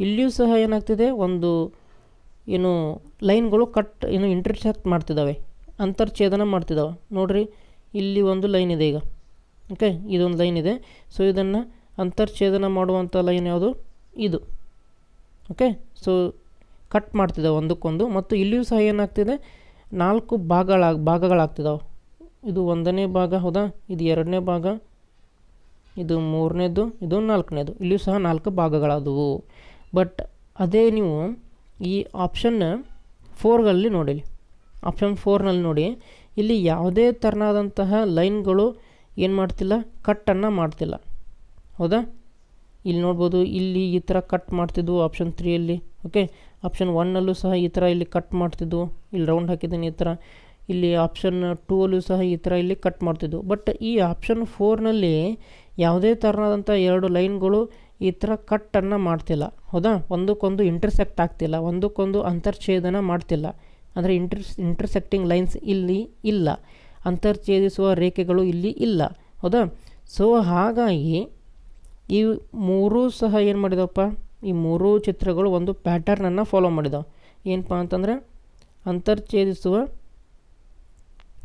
ಇಲ್ಲಿಯೂ ಸಹ ಏನಾಗ್ತಿದೆ? ಒಂದು, ಏನು, ಲೈನ್ಗಳು ಕಟ್, ಏನು ಇಂಟರ್ಸೆಕ್ಟ್ ಮಾಡ್ತಿದ್ದಾವೆ ಅಂತರ್ಛೇದನ ಮಾಡ್ತಿದ್ದಾವೆ ನೋಡಿರಿ, ಇಲ್ಲಿ ಒಂದು ಲೈನ್ ಇದೆ ಈಗ. ಓಕೆ ಇದೊಂದು ಲೈನ್ ಇದೆ. ಸೊ ಇದನ್ನು ಅಂತರ್ಛೇದನ ಮಾಡುವಂಥ ಲೈನ್ ಯಾವುದು? ಇದು. ಓಕೆ ಸೊ ಕಟ್ ಮಾಡ್ತಿದ್ದಾವೆ ಒಂದಕ್ಕೊಂದು. ಮತ್ತು ಇಲ್ಲಿಯೂ ಸಹ ಏನಾಗ್ತಿದೆ? ನಾಲ್ಕು ಭಾಗಗಳ ಭಾಗಗಳಾಗ್ತಿದ್ದಾವೆ ಇದು ಒಂದನೇ ಭಾಗ, ಹೌದಾ? ಇದು ಎರಡನೇ ಭಾಗ. ಇದು ಮೂರನೇದು. ಇದು ನಾಲ್ಕನೇದು. ಇಲ್ಲಿಯೂ ಸಹ ನಾಲ್ಕು ಭಾಗಗಳಾದವು. ಬಟ್ ಅದೇ ನೀವು ಈ ಆಪ್ಷನ್ ಫೋರ್ಗಳಲ್ಲಿ ನೋಡಿ ಆಪ್ಷನ್ ಫೋರ್ನಲ್ಲಿ ನೋಡಿ. ಇಲ್ಲಿ ಯಾವುದೇ ಥರನಾದಂತಹ ಲೈನ್ಗಳು ಏನು ಮಾಡ್ತಿಲ್ಲ? ಕಟ್ಟನ್ನು ಮಾಡ್ತಿಲ್ಲ. ಹೌದಾ? ಇಲ್ಲಿ ನೋಡ್ಬೋದು, ಇಲ್ಲಿ ಈ ಥರ ಕಟ್ ಮಾಡ್ತಿದ್ವು ಆಪ್ಷನ್ ತ್ರೀಯಲ್ಲಿ ಓಕೆ ಆಪ್ಷನ್ ಒನ್ನಲ್ಲೂ ಸಹ ಈ ಥರ ಇಲ್ಲಿ ಕಟ್ ಮಾಡ್ತಿದ್ವು. ಇಲ್ಲಿ ರೌಂಡ್ ಹಾಕಿದ್ದೀನಿ ಈ ಥರ ಇಲ್ಲಿ ಆಪ್ಷನ್ ಟೂ ಅಲ್ಲೂ ಸಹ ಈ ಥರ ಇಲ್ಲಿ ಕಟ್ ಮಾಡ್ತಿದ್ವು. ಬಟ್ ಈ ಆಪ್ಷನ್ ಫೋರ್ನಲ್ಲಿ ಯಾವುದೇ ಥರನಾದಂಥ ಎರಡು ಲೈನ್ಗಳು ಈ ಥರ ಕಟ್ಟನ್ನು ಮಾಡ್ತಿಲ್ಲ. ಹೌದಾ? ಒಂದಕ್ಕೊಂದು ಇಂಟರ್ಸೆಕ್ಟ್ ಆಗ್ತಿಲ್ಲ. ಒಂದಕ್ಕೊಂದು ಅಂತರ್ಛೇದನ ಮಾಡ್ತಿಲ್ಲ. ಅಂದರೆ ಇಂಟರ್ಸ್ ಇಂಟರ್ಸೆಕ್ಟಿಂಗ್ ಲೈನ್ಸ್ ಇಲ್ಲಿ ಇಲ್ಲ. ಅಂತರ್ಛೇದಿಸುವ ರೇಖೆಗಳು ಇಲ್ಲಿ ಇಲ್ಲ. ಹೌದಾ? ಸೊ ಹಾಗಾಗಿ ಈ ಮೂರೂ ಸಹ ಏನು ಮಾಡಿದವಪ್ಪ? ಈ ಮೂರೂ ಚಿತ್ರಗಳು ಒಂದು ಪ್ಯಾಟರ್ನನ್ನು ಫಾಲೋ ಮಾಡಿದಾವೆ. ಏನಪ್ಪ ಅಂತಂದರೆ ಅಂತರ್ಛೇದಿಸುವ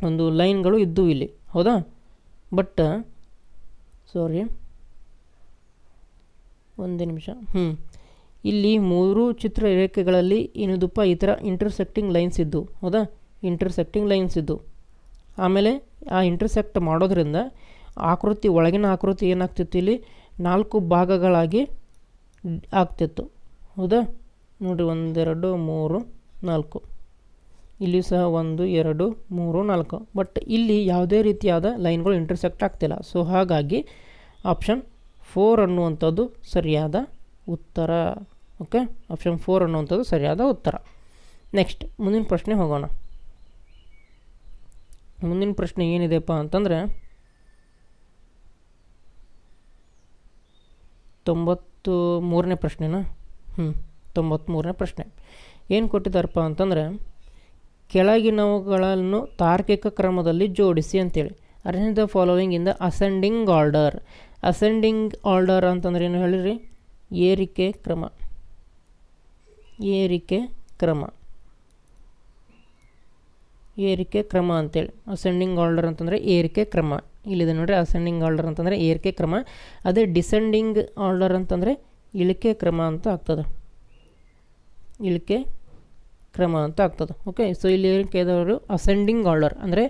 ಒಂದು ಲೈನ್ಗಳು ಇದ್ದು ಇಲ್ಲಿ. ಹೌದಾ? ಬಟ್ ಸಾರಿ ಒಂದು ನಿಮಿಷ. ಹ್ಞೂ ಇಲ್ಲಿ ಮೂರು ಚಿತ್ರ ರೇಖೆಗಳಲ್ಲಿ ಏನದಪ್ಪ ಈ ಥರ ಇಂಟರ್ಸೆಕ್ಟಿಂಗ್ ಲೈನ್ಸ್ ಇದ್ದು, ಹೌದಾ? ಇಂಟರ್ಸೆಕ್ಟಿಂಗ್ ಲೈನ್ಸ್ ಇದ್ದು. ಆಮೇಲೆ ಆ ಇಂಟರ್ಸೆಕ್ಟ್ ಮಾಡೋದ್ರಿಂದ ಆಕೃತಿ, ಒಳಗಿನ ಆಕೃತಿ ಏನಾಗ್ತಿತ್ತು ಇಲ್ಲಿ? ನಾಲ್ಕು ಭಾಗಗಳಾಗಿ ಆಗ್ತಿತ್ತು. ಹೌದಾ? ನೋಡಿರಿ, ಒಂದೆರಡು, ಮೂರು, ನಾಲ್ಕು. ಇಲ್ಲಿ ಸಹ ಒಂದು, ಎರಡು, ಮೂರು, ನಾಲ್ಕು. ಬಟ್ ಇಲ್ಲಿ ಯಾವುದೇ ರೀತಿಯಾದ ಲೈನ್ಗಳು ಇಂಟರ್ಸೆಕ್ಟ್ ಆಗ್ತಿಲ್ಲ. ಸೊ ಹಾಗಾಗಿ ಆಪ್ಷನ್ ಫೋರ್ ಅನ್ನುವಂಥದ್ದು ಸರಿಯಾದ ಉತ್ತರ. ಓಕೆ ಆಪ್ಷನ್ ಫೋರ್ ಅನ್ನುವಂಥದ್ದು ಸರಿಯಾದ ಉತ್ತರ. ನೆಕ್ಸ್ಟ್ ಮುಂದಿನ ಪ್ರಶ್ನೆ ಹೋಗೋಣ. ಮುಂದಿನ ಪ್ರಶ್ನೆ ಏನಿದೆಪ್ಪ ಅಂತಂದರೆ ತೊಂಬತ್ತು ಮೂರನೇ ಪ್ರಶ್ನೆನಾ? ಹ್ಞೂ ತೊಂಬತ್ತ್ಮೂರನೇ ಪ್ರಶ್ನೆ. ಏನು ಕೊಟ್ಟಿದ್ದಾರಪ್ಪ ಅಂತಂದರೆ, ಕೆಳಗಿನವುಗಳನ್ನು ತಾರ್ಕಿಕ ಕ್ರಮದಲ್ಲಿ ಜೋಡಿಸಿ ಅಂತೇಳಿ. Arrange the following in the ascending order ascending order ಅಂತಂದ್ರೆ ಏನು ಹೇಳಿರಿ? ಏರಿಕೆ ಕ್ರಮ. ಏರಿಕೆ ಕ್ರಮ. ಏರಿಕೆ ಕ್ರಮ ಅಂತೇಳಿ. ಅಸೆಂಡಿಂಗ್ ಆರ್ಡರ್ ಅಂತಂದರೆ ಏರಿಕೆ ಕ್ರಮ. ಇಲ್ಲಿದೆ ನೋಡಿರಿ ಅಸೆಂಡಿಂಗ್ ಆರ್ಡರ್ ಅಂತಂದರೆ ಏರಿಕೆ ಕ್ರಮ. ಅದೇ ಡಿಸೆಂಡಿಂಗ್ ಆರ್ಡರ್ ಅಂತಂದರೆ ಇಳಿಕೆ ಕ್ರಮ ಅಂತ ಆಗ್ತದೆ. ಇಳಿಕೆ ಕ್ರಮ ಅಂತ ಆಗ್ತದೆ. ಓಕೆ ಸೊ ಇಲ್ಲಿ ಏರಿಕೆದವರು ಅಸೆಂಡಿಂಗ್ ಆರ್ಡರ್ ಅಂದರೆ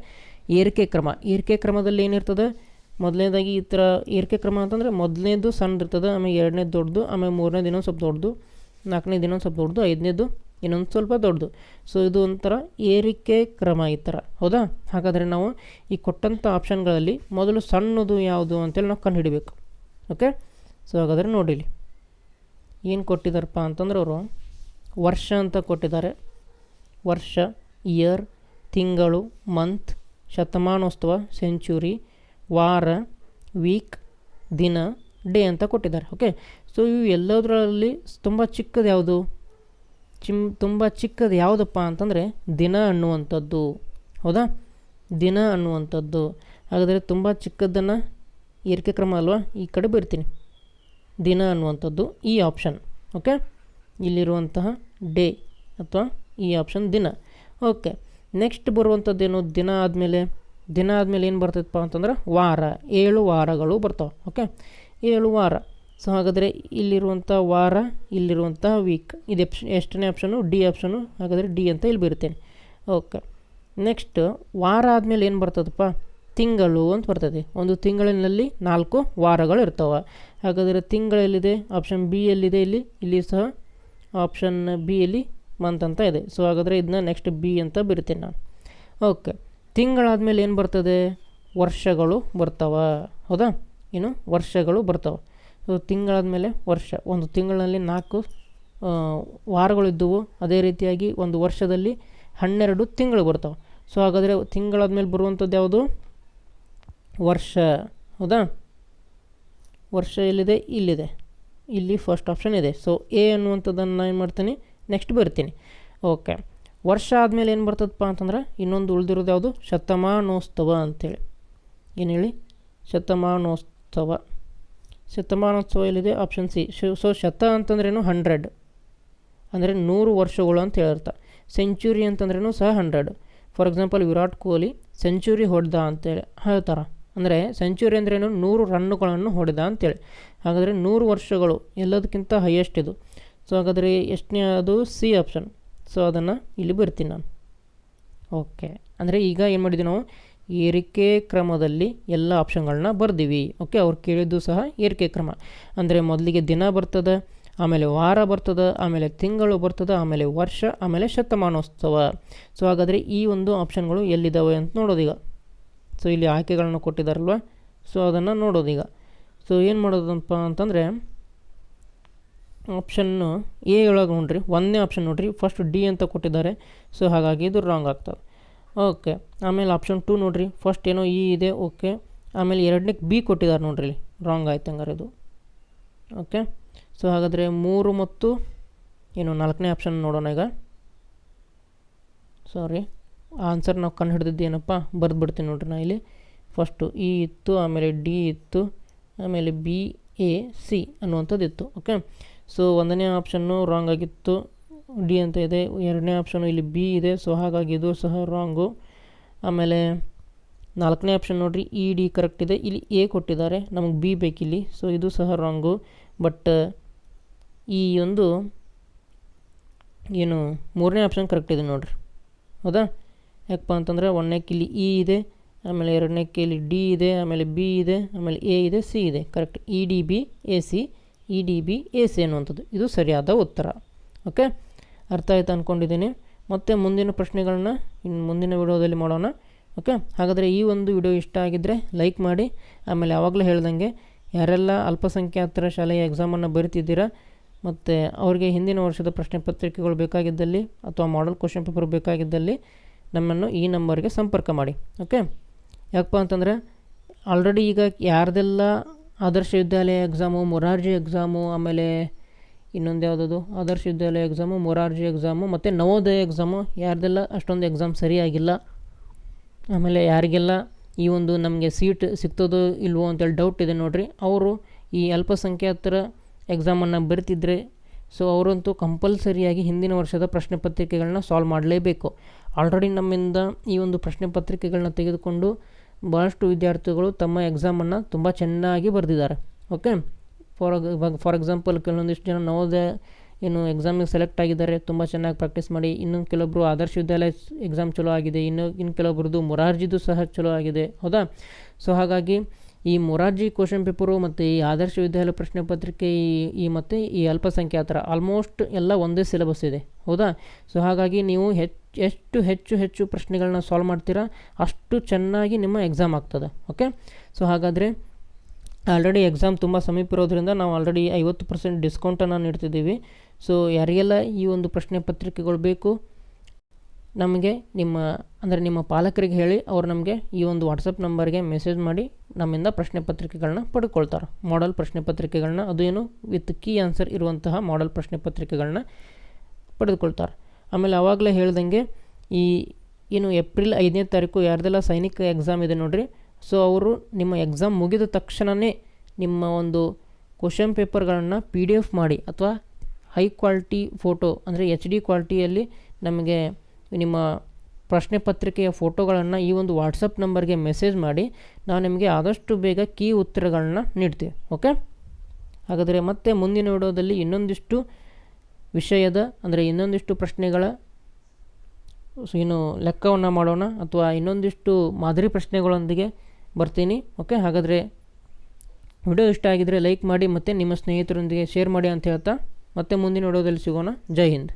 ಏರಿಕೆ ಕ್ರಮ. ಏರಿಕೆ ಕ್ರಮದಲ್ಲಿ ಏನಿರ್ತದೆ? ಮೊದಲನೇದಾಗಿ ಈ ಥರ ಏರಿಕೆ ಕ್ರಮ ಅಂತಂದರೆ ಮೊದಲನೇದು ಸಣ್ಣದಿರ್ತದೆ ಆಮೇಲೆ ಎರಡನೇದು ದೊಡ್ಡದು, ಆಮೇಲೆ ಮೂರನೇದು ಇನ್ನೊಂದು ಸ್ವಲ್ಪ ದೊಡ್ಡದು, ನಾಲ್ಕನೇದು ಇನ್ನೊಂದು ಸ್ವಲ್ಪ ದೊಡ್ಡದು, ಐದನೇದು ಇನ್ನೊಂದು ಸ್ವಲ್ಪ ದೊಡ್ಡದು. ಸೊ ಇದು ಒಂಥರ ಏರಿಕೆ ಕ್ರಮ ಈ ಥರ. ಹೌದಾ? ಹಾಗಾದರೆ ನಾವು ಈ ಕೊಟ್ಟಂಥ ಆಪ್ಷನ್ಗಳಲ್ಲಿ ಮೊದಲು ಸಣ್ಣದು ಯಾವುದು ಅಂತೇಳಿ ನಾವು ಕಂಡುಹಿಡಬೇಕು. ಓಕೆ ಸೊ ಹಾಗಾದರೆ ನೋಡಿಲಿ. ಏನು ಕೊಟ್ಟಿದ್ದಾರಪ್ಪ ಅಂತಂದ್ರೆ ಅವರು ವರ್ಷ ಅಂತ ಕೊಟ್ಟಿದ್ದಾರೆ. ವರ್ಷ ಇಯರ್ ತಿಂಗಳು ಮಂತ್ ಶತಮಾನೋತ್ಸವ ಸೆಂಚುರಿ ವಾರ, ವೀಕ್, ದಿನ, ಡೇ ಅಂತ ಕೊಟ್ಟಿದ್ದಾರೆ. ಓಕೆ ಸೊ ಇವು ಎಲ್ಲದರಲ್ಲಿ ತುಂಬ ಚಿಕ್ಕದು ಯಾವುದು? ಚಿಮ್, ತುಂಬ ಚಿಕ್ಕದು ಯಾವುದಪ್ಪ ಅಂತಂದರೆ ದಿನ ಅನ್ನುವಂಥದ್ದು. ಹೌದಾ? ದಿನ ಅನ್ನುವಂಥದ್ದು. ಹಾಗಾದರೆ ತುಂಬ ಚಿಕ್ಕದನ್ನು ಏರಿಕೆ ಕ್ರಮ ಅಲ್ವಾ? ಈ ಕಡೆ ಬರ್ತೀನಿ ದಿನ ಅನ್ನುವಂಥದ್ದು ಈ ಆಪ್ಷನ್ ಓಕೆ ಇಲ್ಲಿರುವಂತಹ ಡೇ ಅಥವಾ ಈ ಆಪ್ಷನ್ ದಿನ. ಓಕೆ ನೆಕ್ಸ್ಟ್ ಬರುವಂಥದ್ದೇನು ದಿನ ಆದಮೇಲೆ ದಿನ ಆದಮೇಲೆ ಏನು ಬರ್ತೈತಪ್ಪ ಅಂತಂದ್ರೆ ವಾರ, ಏಳು ವಾರಗಳು ಬರ್ತಾವೆ ಓಕೆ ಏಳು ವಾರ. ಸೊ ಹಾಗಾದರೆ ಇಲ್ಲಿರುವಂಥ ವಾರ ಇಲ್ಲಿರುವಂಥ ವೀಕ್ ಇದು ಎಪ್ಷ ಎಷ್ಟನೇ ಆಪ್ಷನು ಡಿ ಆಪ್ಷನು ಹಾಗಾದರೆ ಡಿ ಅಂತ ಇಲ್ಲಿ ಬೀರ್ತೇನೆ ಓಕೆ ನೆಕ್ಸ್ಟ್ ವಾರ ಆದಮೇಲೆ ಏನು ಬರ್ತದಪ್ಪ? ತಿಂಗಳು ಅಂತ ಬರ್ತದೆ. ಒಂದು ತಿಂಗಳಿನಲ್ಲಿ ನಾಲ್ಕು ವಾರಗಳು ಇರ್ತವೆ. ಹಾಗಾದರೆ ತಿಂಗಳಲ್ಲಿದೆ ಆಪ್ಷನ್ ಬಿ ಎಲ್ಲಿದೆ ಇಲ್ಲಿ? ಇಲ್ಲಿ ಸಹ ಆಪ್ಷನ್ ಬಿ ಎಲ್ಲಿ ಮಂತ್ ಅಂತ ಇದೆ. ಸೊ ಹಾಗಾದರೆ ಇದನ್ನ ನೆಕ್ಸ್ಟ್ ಬಿ ಅಂತ ಬರಿತೇನೆ ನಾನು ಓಕೆ ತಿಂಗಳಾದಮೇಲೆ ಏನು ಬರ್ತದೆ? ವರ್ಷಗಳು ಬರ್ತಾವ. ಹೌದಾ? ಏನು? ವರ್ಷಗಳು ಬರ್ತವೆ. ಸೊ ತಿಂಗಳಾದಮೇಲೆ ವರ್ಷ. ಒಂದು ತಿಂಗಳಲ್ಲಿ ನಾಲ್ಕು ವಾರಗಳಿದ್ದುವು ಅದೇ ರೀತಿಯಾಗಿ ಒಂದು ವರ್ಷದಲ್ಲಿ ಹನ್ನೆರಡು ತಿಂಗಳು ಬರ್ತವೆ. ಸೊ ಹಾಗಾದರೆ ತಿಂಗಳಾದ್ಮೇಲೆ ಬರುವಂಥದ್ದು ಯಾವುದು? ವರ್ಷ. ಹೌದಾ? ವರ್ಷ ಎಲ್ಲಿದೆ? ಇಲ್ಲಿದೆ. ಇಲ್ಲಿ ಫಸ್ಟ್ ಆಪ್ಷನ್ ಇದೆ. ಸೊ ಎ ಅನ್ನುವಂಥದ್ದನ್ನು ನಾನು ಏನು ಮಾಡ್ತೀನಿ? ನೆಕ್ಸ್ಟ್ ಬರ್ತೀನಿ. ಓಕೆ ವರ್ಷ ಆದಮೇಲೆ ಏನು ಬರ್ತದಪ್ಪ ಅಂತಂದ್ರೆ ಇನ್ನೊಂದು ಉಳಿದಿರೋದು ಯಾವುದು? ಶತಮಾನೋತ್ಸವ ಅಂತೇಳಿ. ಏನು ಹೇಳಿ? ಶತಮಾನೋತ್ಸವ ಶತಮಾನೋತ್ಸವ ಎಲ್ಲಿದೆ? ಆಪ್ಷನ್ ಸಿ ಸೊ ಶತ ಅಂತಂದ್ರೇನು ಹಂಡ್ರೆಡ್ ಅಂದರೆ ನೂರು ವರ್ಷಗಳು ಅಂತ ಹೇಳಿರ್ತ. ಸೆಂಚುರಿ ಅಂತಂದ್ರೇನು ಸಹ hundred for example Virat Kohli century ಹೊಡೆದ ಅಂತೇಳಿ ಹೇಳ್ತಾರೆ. ಅಂದರೆ ಸೆಂಚುರಿ ಅಂದ್ರೇನು ನೂರು ರನ್ನುಗಳನ್ನು ಹೊಡೆದ ಅಂತೇಳಿ. ಹಾಗಾದರೆ ನೂರು ವರ್ಷಗಳು ಎಲ್ಲದಕ್ಕಿಂತ ಹೈಯೆಸ್ಟ್ ಇದು. ಸೊ ಹಾಗಾದರೆ ಎಷ್ಟನೇ ಅದು ಸಿ ಆಪ್ಷನ್ ಸೊ ಅದನ್ನು ಇಲ್ಲಿ ಬರ್ತೀನಿ ನಾನು. ಓಕೆ ಅಂದರೆ ಈಗ ಏನು ಮಾಡಿದ್ವಿ ನಾವು? ಏರಿಕೆ ಕ್ರಮದಲ್ಲಿ ಎಲ್ಲ ಆಪ್ಷನ್ಗಳನ್ನ ಬರ್ದೀವಿ. ಓಕೆ ಅವ್ರು ಕೇಳಿದ್ದು ಸಹ ಏರಿಕೆ ಕ್ರಮ. ಅಂದರೆ ಮೊದಲಿಗೆ ದಿನ ಬರ್ತದೆ, ಆಮೇಲೆ ವಾರ ಬರ್ತದೆ, ಆಮೇಲೆ ತಿಂಗಳು ಬರ್ತದೆ, ಆಮೇಲೆ ವರ್ಷ, ಆಮೇಲೆ ಶತಮಾನೋತ್ಸವ. ಸೊ ಹಾಗಾದರೆ ಈ ಒಂದು ಆಪ್ಷನ್ಗಳು ಎಲ್ಲಿದ್ದಾವೆ ಅಂತ ನೋಡೋದೀಗ. ಸೊ ಇಲ್ಲಿ ಆಯ್ಕೆಗಳನ್ನು ಕೊಟ್ಟಿದ್ದಾರಲ್ವ ಸೊ ಅದನ್ನು ನೋಡೋದೀಗ. ಸೊ ಏನು ಮಾಡೋದಪ್ಪ ಅಂತಂದರೆ ಆಪ್ಷನ್ನು ಎ ಒಳಗೆ ನೋಡ್ರಿ ಒಂದನೇ ಆಪ್ಷನ್ ನೋಡ್ರಿ ಫಸ್ಟ್ ಡಿ ಅಂತ ಕೊಟ್ಟಿದ್ದಾರೆ. ಸೊ ಹಾಗಾಗಿ ಇದು ರಾಂಗ್ ಆಗ್ತದೆ. ಓಕೆ ಆಮೇಲೆ ಆಪ್ಷನ್ ಟು ನೋಡ್ರಿ ಫಸ್ಟ್ ಏನೋ ಇ ಇದೆ ಓಕೆ ಆಮೇಲೆ ಎರಡನೇ ಬಿ ಕೊಟ್ಟಿದ್ದಾರೆ ನೋಡ್ರಿ ರಾಂಗ್ ಆಯ್ತು ಹಂಗಾರೆ ಇದು. ಓಕೆ ಸೊ ಹಾಗಾದರೆ ಮೂರು ಮತ್ತು ಏನು, ನಾಲ್ಕನೇ ಆಪ್ಷನ್ ನೋಡೋಣ ಈಗ. ಸಾರಿ ಆನ್ಸರ್ ನಾವು ಕಂಡು ಹಿಡಿದಿದ್ದು ಏನಪ್ಪ ಬರೆದು ಬಿಡ್ತೀನಿ ನೋಡ್ರಿ ನಾ ಇಲ್ಲಿ. ಫಸ್ಟು ಇ ಇತ್ತು, ಆಮೇಲೆ ಡಿ ಇತ್ತು, ಆಮೇಲೆ ಬಿ ಎ ಸಿ ಅನ್ನುವಂಥದ್ದು ಇತ್ತು ಓಕೆ ಸೊ ಒಂದನೇ ಆಪ್ಷನ್ನು ರಾಂಗ್ ಆಗಿತ್ತು. ಡಿ ಅಂತ ಇದೆ. ಎರಡನೇ ಆಪ್ಷನ್ನು ಇಲ್ಲಿ ಬಿ ಇದೆ. ಸೊ ಹಾಗಾಗಿ ಇದು ಸಹ ರಾಂಗು ಆಮೇಲೆ ನಾಲ್ಕನೇ ಆಪ್ಷನ್ ನೋಡಿರಿ. ಇ ಡಿ ಕರೆಕ್ಟ್ ಇದೆ. ಇಲ್ಲಿ ಎ ಕೊಟ್ಟಿದ್ದಾರೆ. ನಮಗೆ ಬಿ ಬೇಕಿಲ್ಲಿ. ಸೊ ಇದು ಸಹ ರಾಂಗು ಬಟ್ ಈ ಒಂದು ಏನು, ಮೂರನೇ ಆಪ್ಷನ್ ಕರೆಕ್ಟ್ ಇದೆ ನೋಡಿರಿ. ಹೌದಾ? ಯಾಕಪ್ಪ ಅಂತಂದರೆ ಒಂದನೇಕ್ಕೆ ಇಲ್ಲಿ ಇ ಇದೆ. ಆಮೇಲೆ ಎರಡನೇಕ್ಕೆ ಇಲ್ಲಿ ಡಿ ಇದೆ. ಆಮೇಲೆ ಬಿ ಇದೆ. ಆಮೇಲೆ ಎ ಇದೆ. ಸಿ ಇದೆ. Correct E D B A C E D B, A C ಅನ್ನುವಂಥದ್ದು ಇದು ಸರಿಯಾದ ಉತ್ತರ. ಓಕೆ? ಅರ್ಥ ಆಯ್ತು ಅಂದ್ಕೊಂಡಿದ್ದೀನಿ ಮತ್ತು ಮುಂದಿನ ಪ್ರಶ್ನೆಗಳನ್ನ ಇನ್ನು ಮುಂದಿನ ವಿಡಿಯೋದಲ್ಲಿ ಮಾಡೋಣ. ಓಕೆ? ಹಾಗಾದರೆ ಈ ಒಂದು ವಿಡಿಯೋ ಇಷ್ಟ ಆಗಿದ್ದರೆ ಲೈಕ್ ಮಾಡಿ. ಆಮೇಲೆ ಯಾವಾಗಲೂ ಹೇಳ್ದಂಗೆ, ಯಾರೆಲ್ಲ ಅಲ್ಪಸಂಖ್ಯಾತರ ಶಾಲೆಯ ಎಕ್ಸಾಮನ್ನು ಬರಿತಿದ್ದೀರಾ, ಮತ್ತು ಅವರಿಗೆ ಹಿಂದಿನ ವರ್ಷದ ಪ್ರಶ್ನೆ ಪತ್ರಿಕೆಗಳು ಬೇಕಾಗಿದ್ದಲ್ಲಿ ಅಥವಾ ಮಾಡಲ್ ಕ್ವಶನ್ ಪೇಪರ್ ಬೇಕಾಗಿದ್ದಲ್ಲಿ ನಮ್ಮನ್ನು ಈ ನಂಬರ್ಗೆ ಸಂಪರ್ಕ ಮಾಡಿ. ಓಕೆ? ಯಾಕಪ್ಪ ಅಂತಂದರೆ ಆಲ್ರೆಡಿ ಈಗ ಯಾರ್ದೆಲ್ಲ ಆದರ್ಶ ವಿದ್ಯಾಲಯ ಎಕ್ಸಾಮು ಮೊರಾರ್ಜಿ ಎಕ್ಸಾಮು ಆಮೇಲೆ ಇನ್ನೊಂದು ಯಾವುದದು? ಆದರ್ಶ ವಿದ್ಯಾಲಯ ಎಕ್ಸಾಮು ಮೊರಾರ್ಜಿ ಎಕ್ಸಾಮು ಮತ್ತು ನವೋದಯ ಎಕ್ಸಾಮು ಯಾರ್ದೆಲ್ಲ ಅಷ್ಟೊಂದು ಎಕ್ಸಾಮ್ ಸರಿಯಾಗಿಲ್ಲ, ಆಮೇಲೆ ಯಾರಿಗೆಲ್ಲ ಈ ಒಂದು ನಮಗೆ ಸೀಟ್ ಸಿಗ್ತದೋ ಇಲ್ವೋ ಅಂತೇಳಿ ಡೌಟ್ ಇದೆ ನೋಡಿರಿ, ಅವರು ಈ ಅಲ್ಪಸಂಖ್ಯಾತರ ಎಕ್ಸಾಮನ್ನು ಬರಿತಿದ್ರೆ ಸೊ ಅವರಂತೂ ಕಂಪಲ್ಸರಿಯಾಗಿ ಹಿಂದಿನ ವರ್ಷದ ಪ್ರಶ್ನೆ ಪತ್ರಿಕೆಗಳನ್ನ ಸಾಲ್ವ್ ಮಾಡಲೇಬೇಕು. ಆಲ್ರೆಡಿ ನಮ್ಮಿಂದ ಈ ಒಂದು ಪ್ರಶ್ನೆ ಪತ್ರಿಕೆಗಳನ್ನ ತೆಗೆದುಕೊಂಡು ಭಾಳಷ್ಟು ವಿದ್ಯಾರ್ಥಿಗಳು ತಮ್ಮ ಎಕ್ಸಾಮನ್ನು ತುಂಬ ಚೆನ್ನಾಗಿ ಬರೆದಿದ್ದಾರೆ. ಓಕೆ ಫಾರ್ ಫಾರ್ ಎಕ್ಸಾಂಪಲ್ ಕೆಲವೊಂದಿಷ್ಟು ಜನ ನವೋದಯ ಏನು ಎಕ್ಸಾಮಿಗೆ ಸೆಲೆಕ್ಟ್ ಆಗಿದ್ದಾರೆ, ತುಂಬ ಚೆನ್ನಾಗಿ ಪ್ರಾಕ್ಟೀಸ್ ಮಾಡಿ, ಇನ್ನು ಕೆಲವೊಬ್ಬರು ಆದರ್ಶ ವಿದ್ಯಾಲಯ ಎಕ್ಸಾಮ್ ಚಲೋ ಆಗಿದೆ, ಇನ್ನು ಇನ್ನು ಕೆಲವೊಬ್ರದ್ದು ಮೊರಾರ್ಜಿದು ಸಹ ಚಲೋ ಆಗಿದೆ. ಹೌದಾ? ಸೊ ಹಾಗಾಗಿ ಈ ಮೊರಾರ್ಜಿ ಕ್ವಶನ್ ಪೇಪರು ಮತ್ತು ಈ ಆದರ್ಶ ವಿದ್ಯಾಲಯ ಪ್ರಶ್ನೆ ಪತ್ರಿಕೆ ಈ ಈ ಮತ್ತು ಈ ಅಲ್ಪಸಂಖ್ಯಾತರ ಆಲ್ಮೋಸ್ಟ್ ಎಲ್ಲ ಒಂದೇ ಸಿಲೆಬಸ್ ಇದೆ. ಹೌದಾ? ಸೊ ಹಾಗಾಗಿ ನೀವು ಹೆಚ್ಚು ಎಷ್ಟು ಹೆಚ್ಚು ಹೆಚ್ಚು ಪ್ರಶ್ನೆಗಳನ್ನ ಸಾಲ್ವ್ ಮಾಡ್ತೀರಾ, ಅಷ್ಟು ಚೆನ್ನಾಗಿ ನಿಮ್ಮ ಎಕ್ಸಾಮ್ ಆಗ್ತದೆ ಓಕೆ ಸೊ ಹಾಗಾದರೆ ಆಲ್ರೆಡಿ ಎಕ್ಸಾಮ್ ತುಂಬ ಸಮೀಪ ಇರೋದ್ರಿಂದ ನಾವು ಆಲ್ರೆಡಿ ಐವತ್ತು ಪರ್ಸೆಂಟ್ ಡಿಸ್ಕೌಂಟನ್ನು ನೀಡ್ತಿದ್ದೀವಿ. ಸೊ ಯಾರಿಗೆಲ್ಲ ಈ ಒಂದು ಪ್ರಶ್ನೆ ಪತ್ರಿಕೆಗಳು ಬೇಕು, ನಮಗೆ ನಿಮ್ಮ, ಅಂದರೆ ನಿಮ್ಮ ಪಾಲಕರಿಗೆ ಹೇಳಿ, ಅವ್ರು ನಮಗೆ ಈ ಒಂದು ವಾಟ್ಸಪ್ ನಂಬರ್ಗೆ ಮೆಸೇಜ್ ಮಾಡಿ ನಮ್ಮಿಂದ ಪ್ರಶ್ನೆ ಪತ್ರಿಕೆಗಳನ್ನ ಪಡ್ಕೊಳ್ತಾರೆ. ಮಾಡೆಲ್ ಪ್ರಶ್ನೆ ಪತ್ರಿಕೆಗಳನ್ನ ಅದು ಏನು ವಿತ್ ಕೀ ಆನ್ಸರ್ ಇರುವಂತಹ ಮಾಡೆಲ್ ಪ್ರಶ್ನೆ ಪತ್ರಿಕೆಗಳನ್ನ ಪಡೆದುಕೊಳ್ತಾರೆ. ಆಮೇಲೆ ಆವಾಗಲೇ ಹೇಳ್ದಂಗೆ ಈ ಏನು ಏಪ್ರಿಲ್ ಐದನೇ ತಾರೀಕು ಯಾರ್ದೆಲ್ಲ ಸೈನಿಕ ಎಕ್ಸಾಮ್ ಇದೆ ನೋಡಿರಿ. ಸೊ ಅವರು ನಿಮ್ಮ ಎಕ್ಸಾಮ್ ಮುಗಿದ ತಕ್ಷಣವೇ ನಿಮ್ಮ ಒಂದು ಕ್ವಶನ್ ಪೇಪರ್ಗಳನ್ನು ಪಿ ಡಿ ಎಫ್ ಮಾಡಿ ಅಥವಾ ಹೈ ಕ್ವಾಲಿಟಿ ಫೋಟೋ ಅಂದರೆ ಎಚ್ ಡಿ ಕ್ವಾಲಿಟಿಯಲ್ಲಿ ನಮಗೆ ನಿಮ್ಮ ಪ್ರಶ್ನೆ ಪತ್ರಿಕೆಯ ಫೋಟೋಗಳನ್ನು ಈ ಒಂದು ವಾಟ್ಸಪ್ ನಂಬರ್ಗೆ ಮೆಸೇಜ್ ಮಾಡಿ ನಾವು ನಿಮಗೆ ಆದಷ್ಟು ಬೇಗ ಕೀ ಉತ್ತರಗಳನ್ನ ನೀಡ್ತೀವಿ. ಓಕೆ ಹಾಗಾದರೆ ಮತ್ತೆ ಮುಂದಿನ ವಿಡಿಯೋದಲ್ಲಿ ಇನ್ನೊಂದಿಷ್ಟು ವಿಷಯದ, ಅಂದರೆ ಇನ್ನೊಂದಿಷ್ಟು ಪ್ರಶ್ನೆಗಳ ಏನು ಲೆಕ್ಕವನ್ನು ಮಾಡೋಣ ಅಥವಾ ಇನ್ನೊಂದಿಷ್ಟು ಮಾದರಿ ಪ್ರಶ್ನೆಗಳೊಂದಿಗೆ ಬರ್ತೀನಿ ಓಕೆ ಹಾಗಾದರೆ ವಿಡಿಯೋ ಇಷ್ಟ ಆಗಿದ್ದರೆ ಲೈಕ್ ಮಾಡಿ ಮತ್ತು ನಿಮ್ಮ ಸ್ನೇಹಿತರೊಂದಿಗೆ ಶೇರ್ ಮಾಡಿ ಅಂತ ಹೇಳ್ತಾ ಮತ್ತೆ ಮುಂದಿನ ವಿಡಿಯೋದಲ್ಲಿ ಸಿಗೋಣ. ಜೈ ಹಿಂದ್.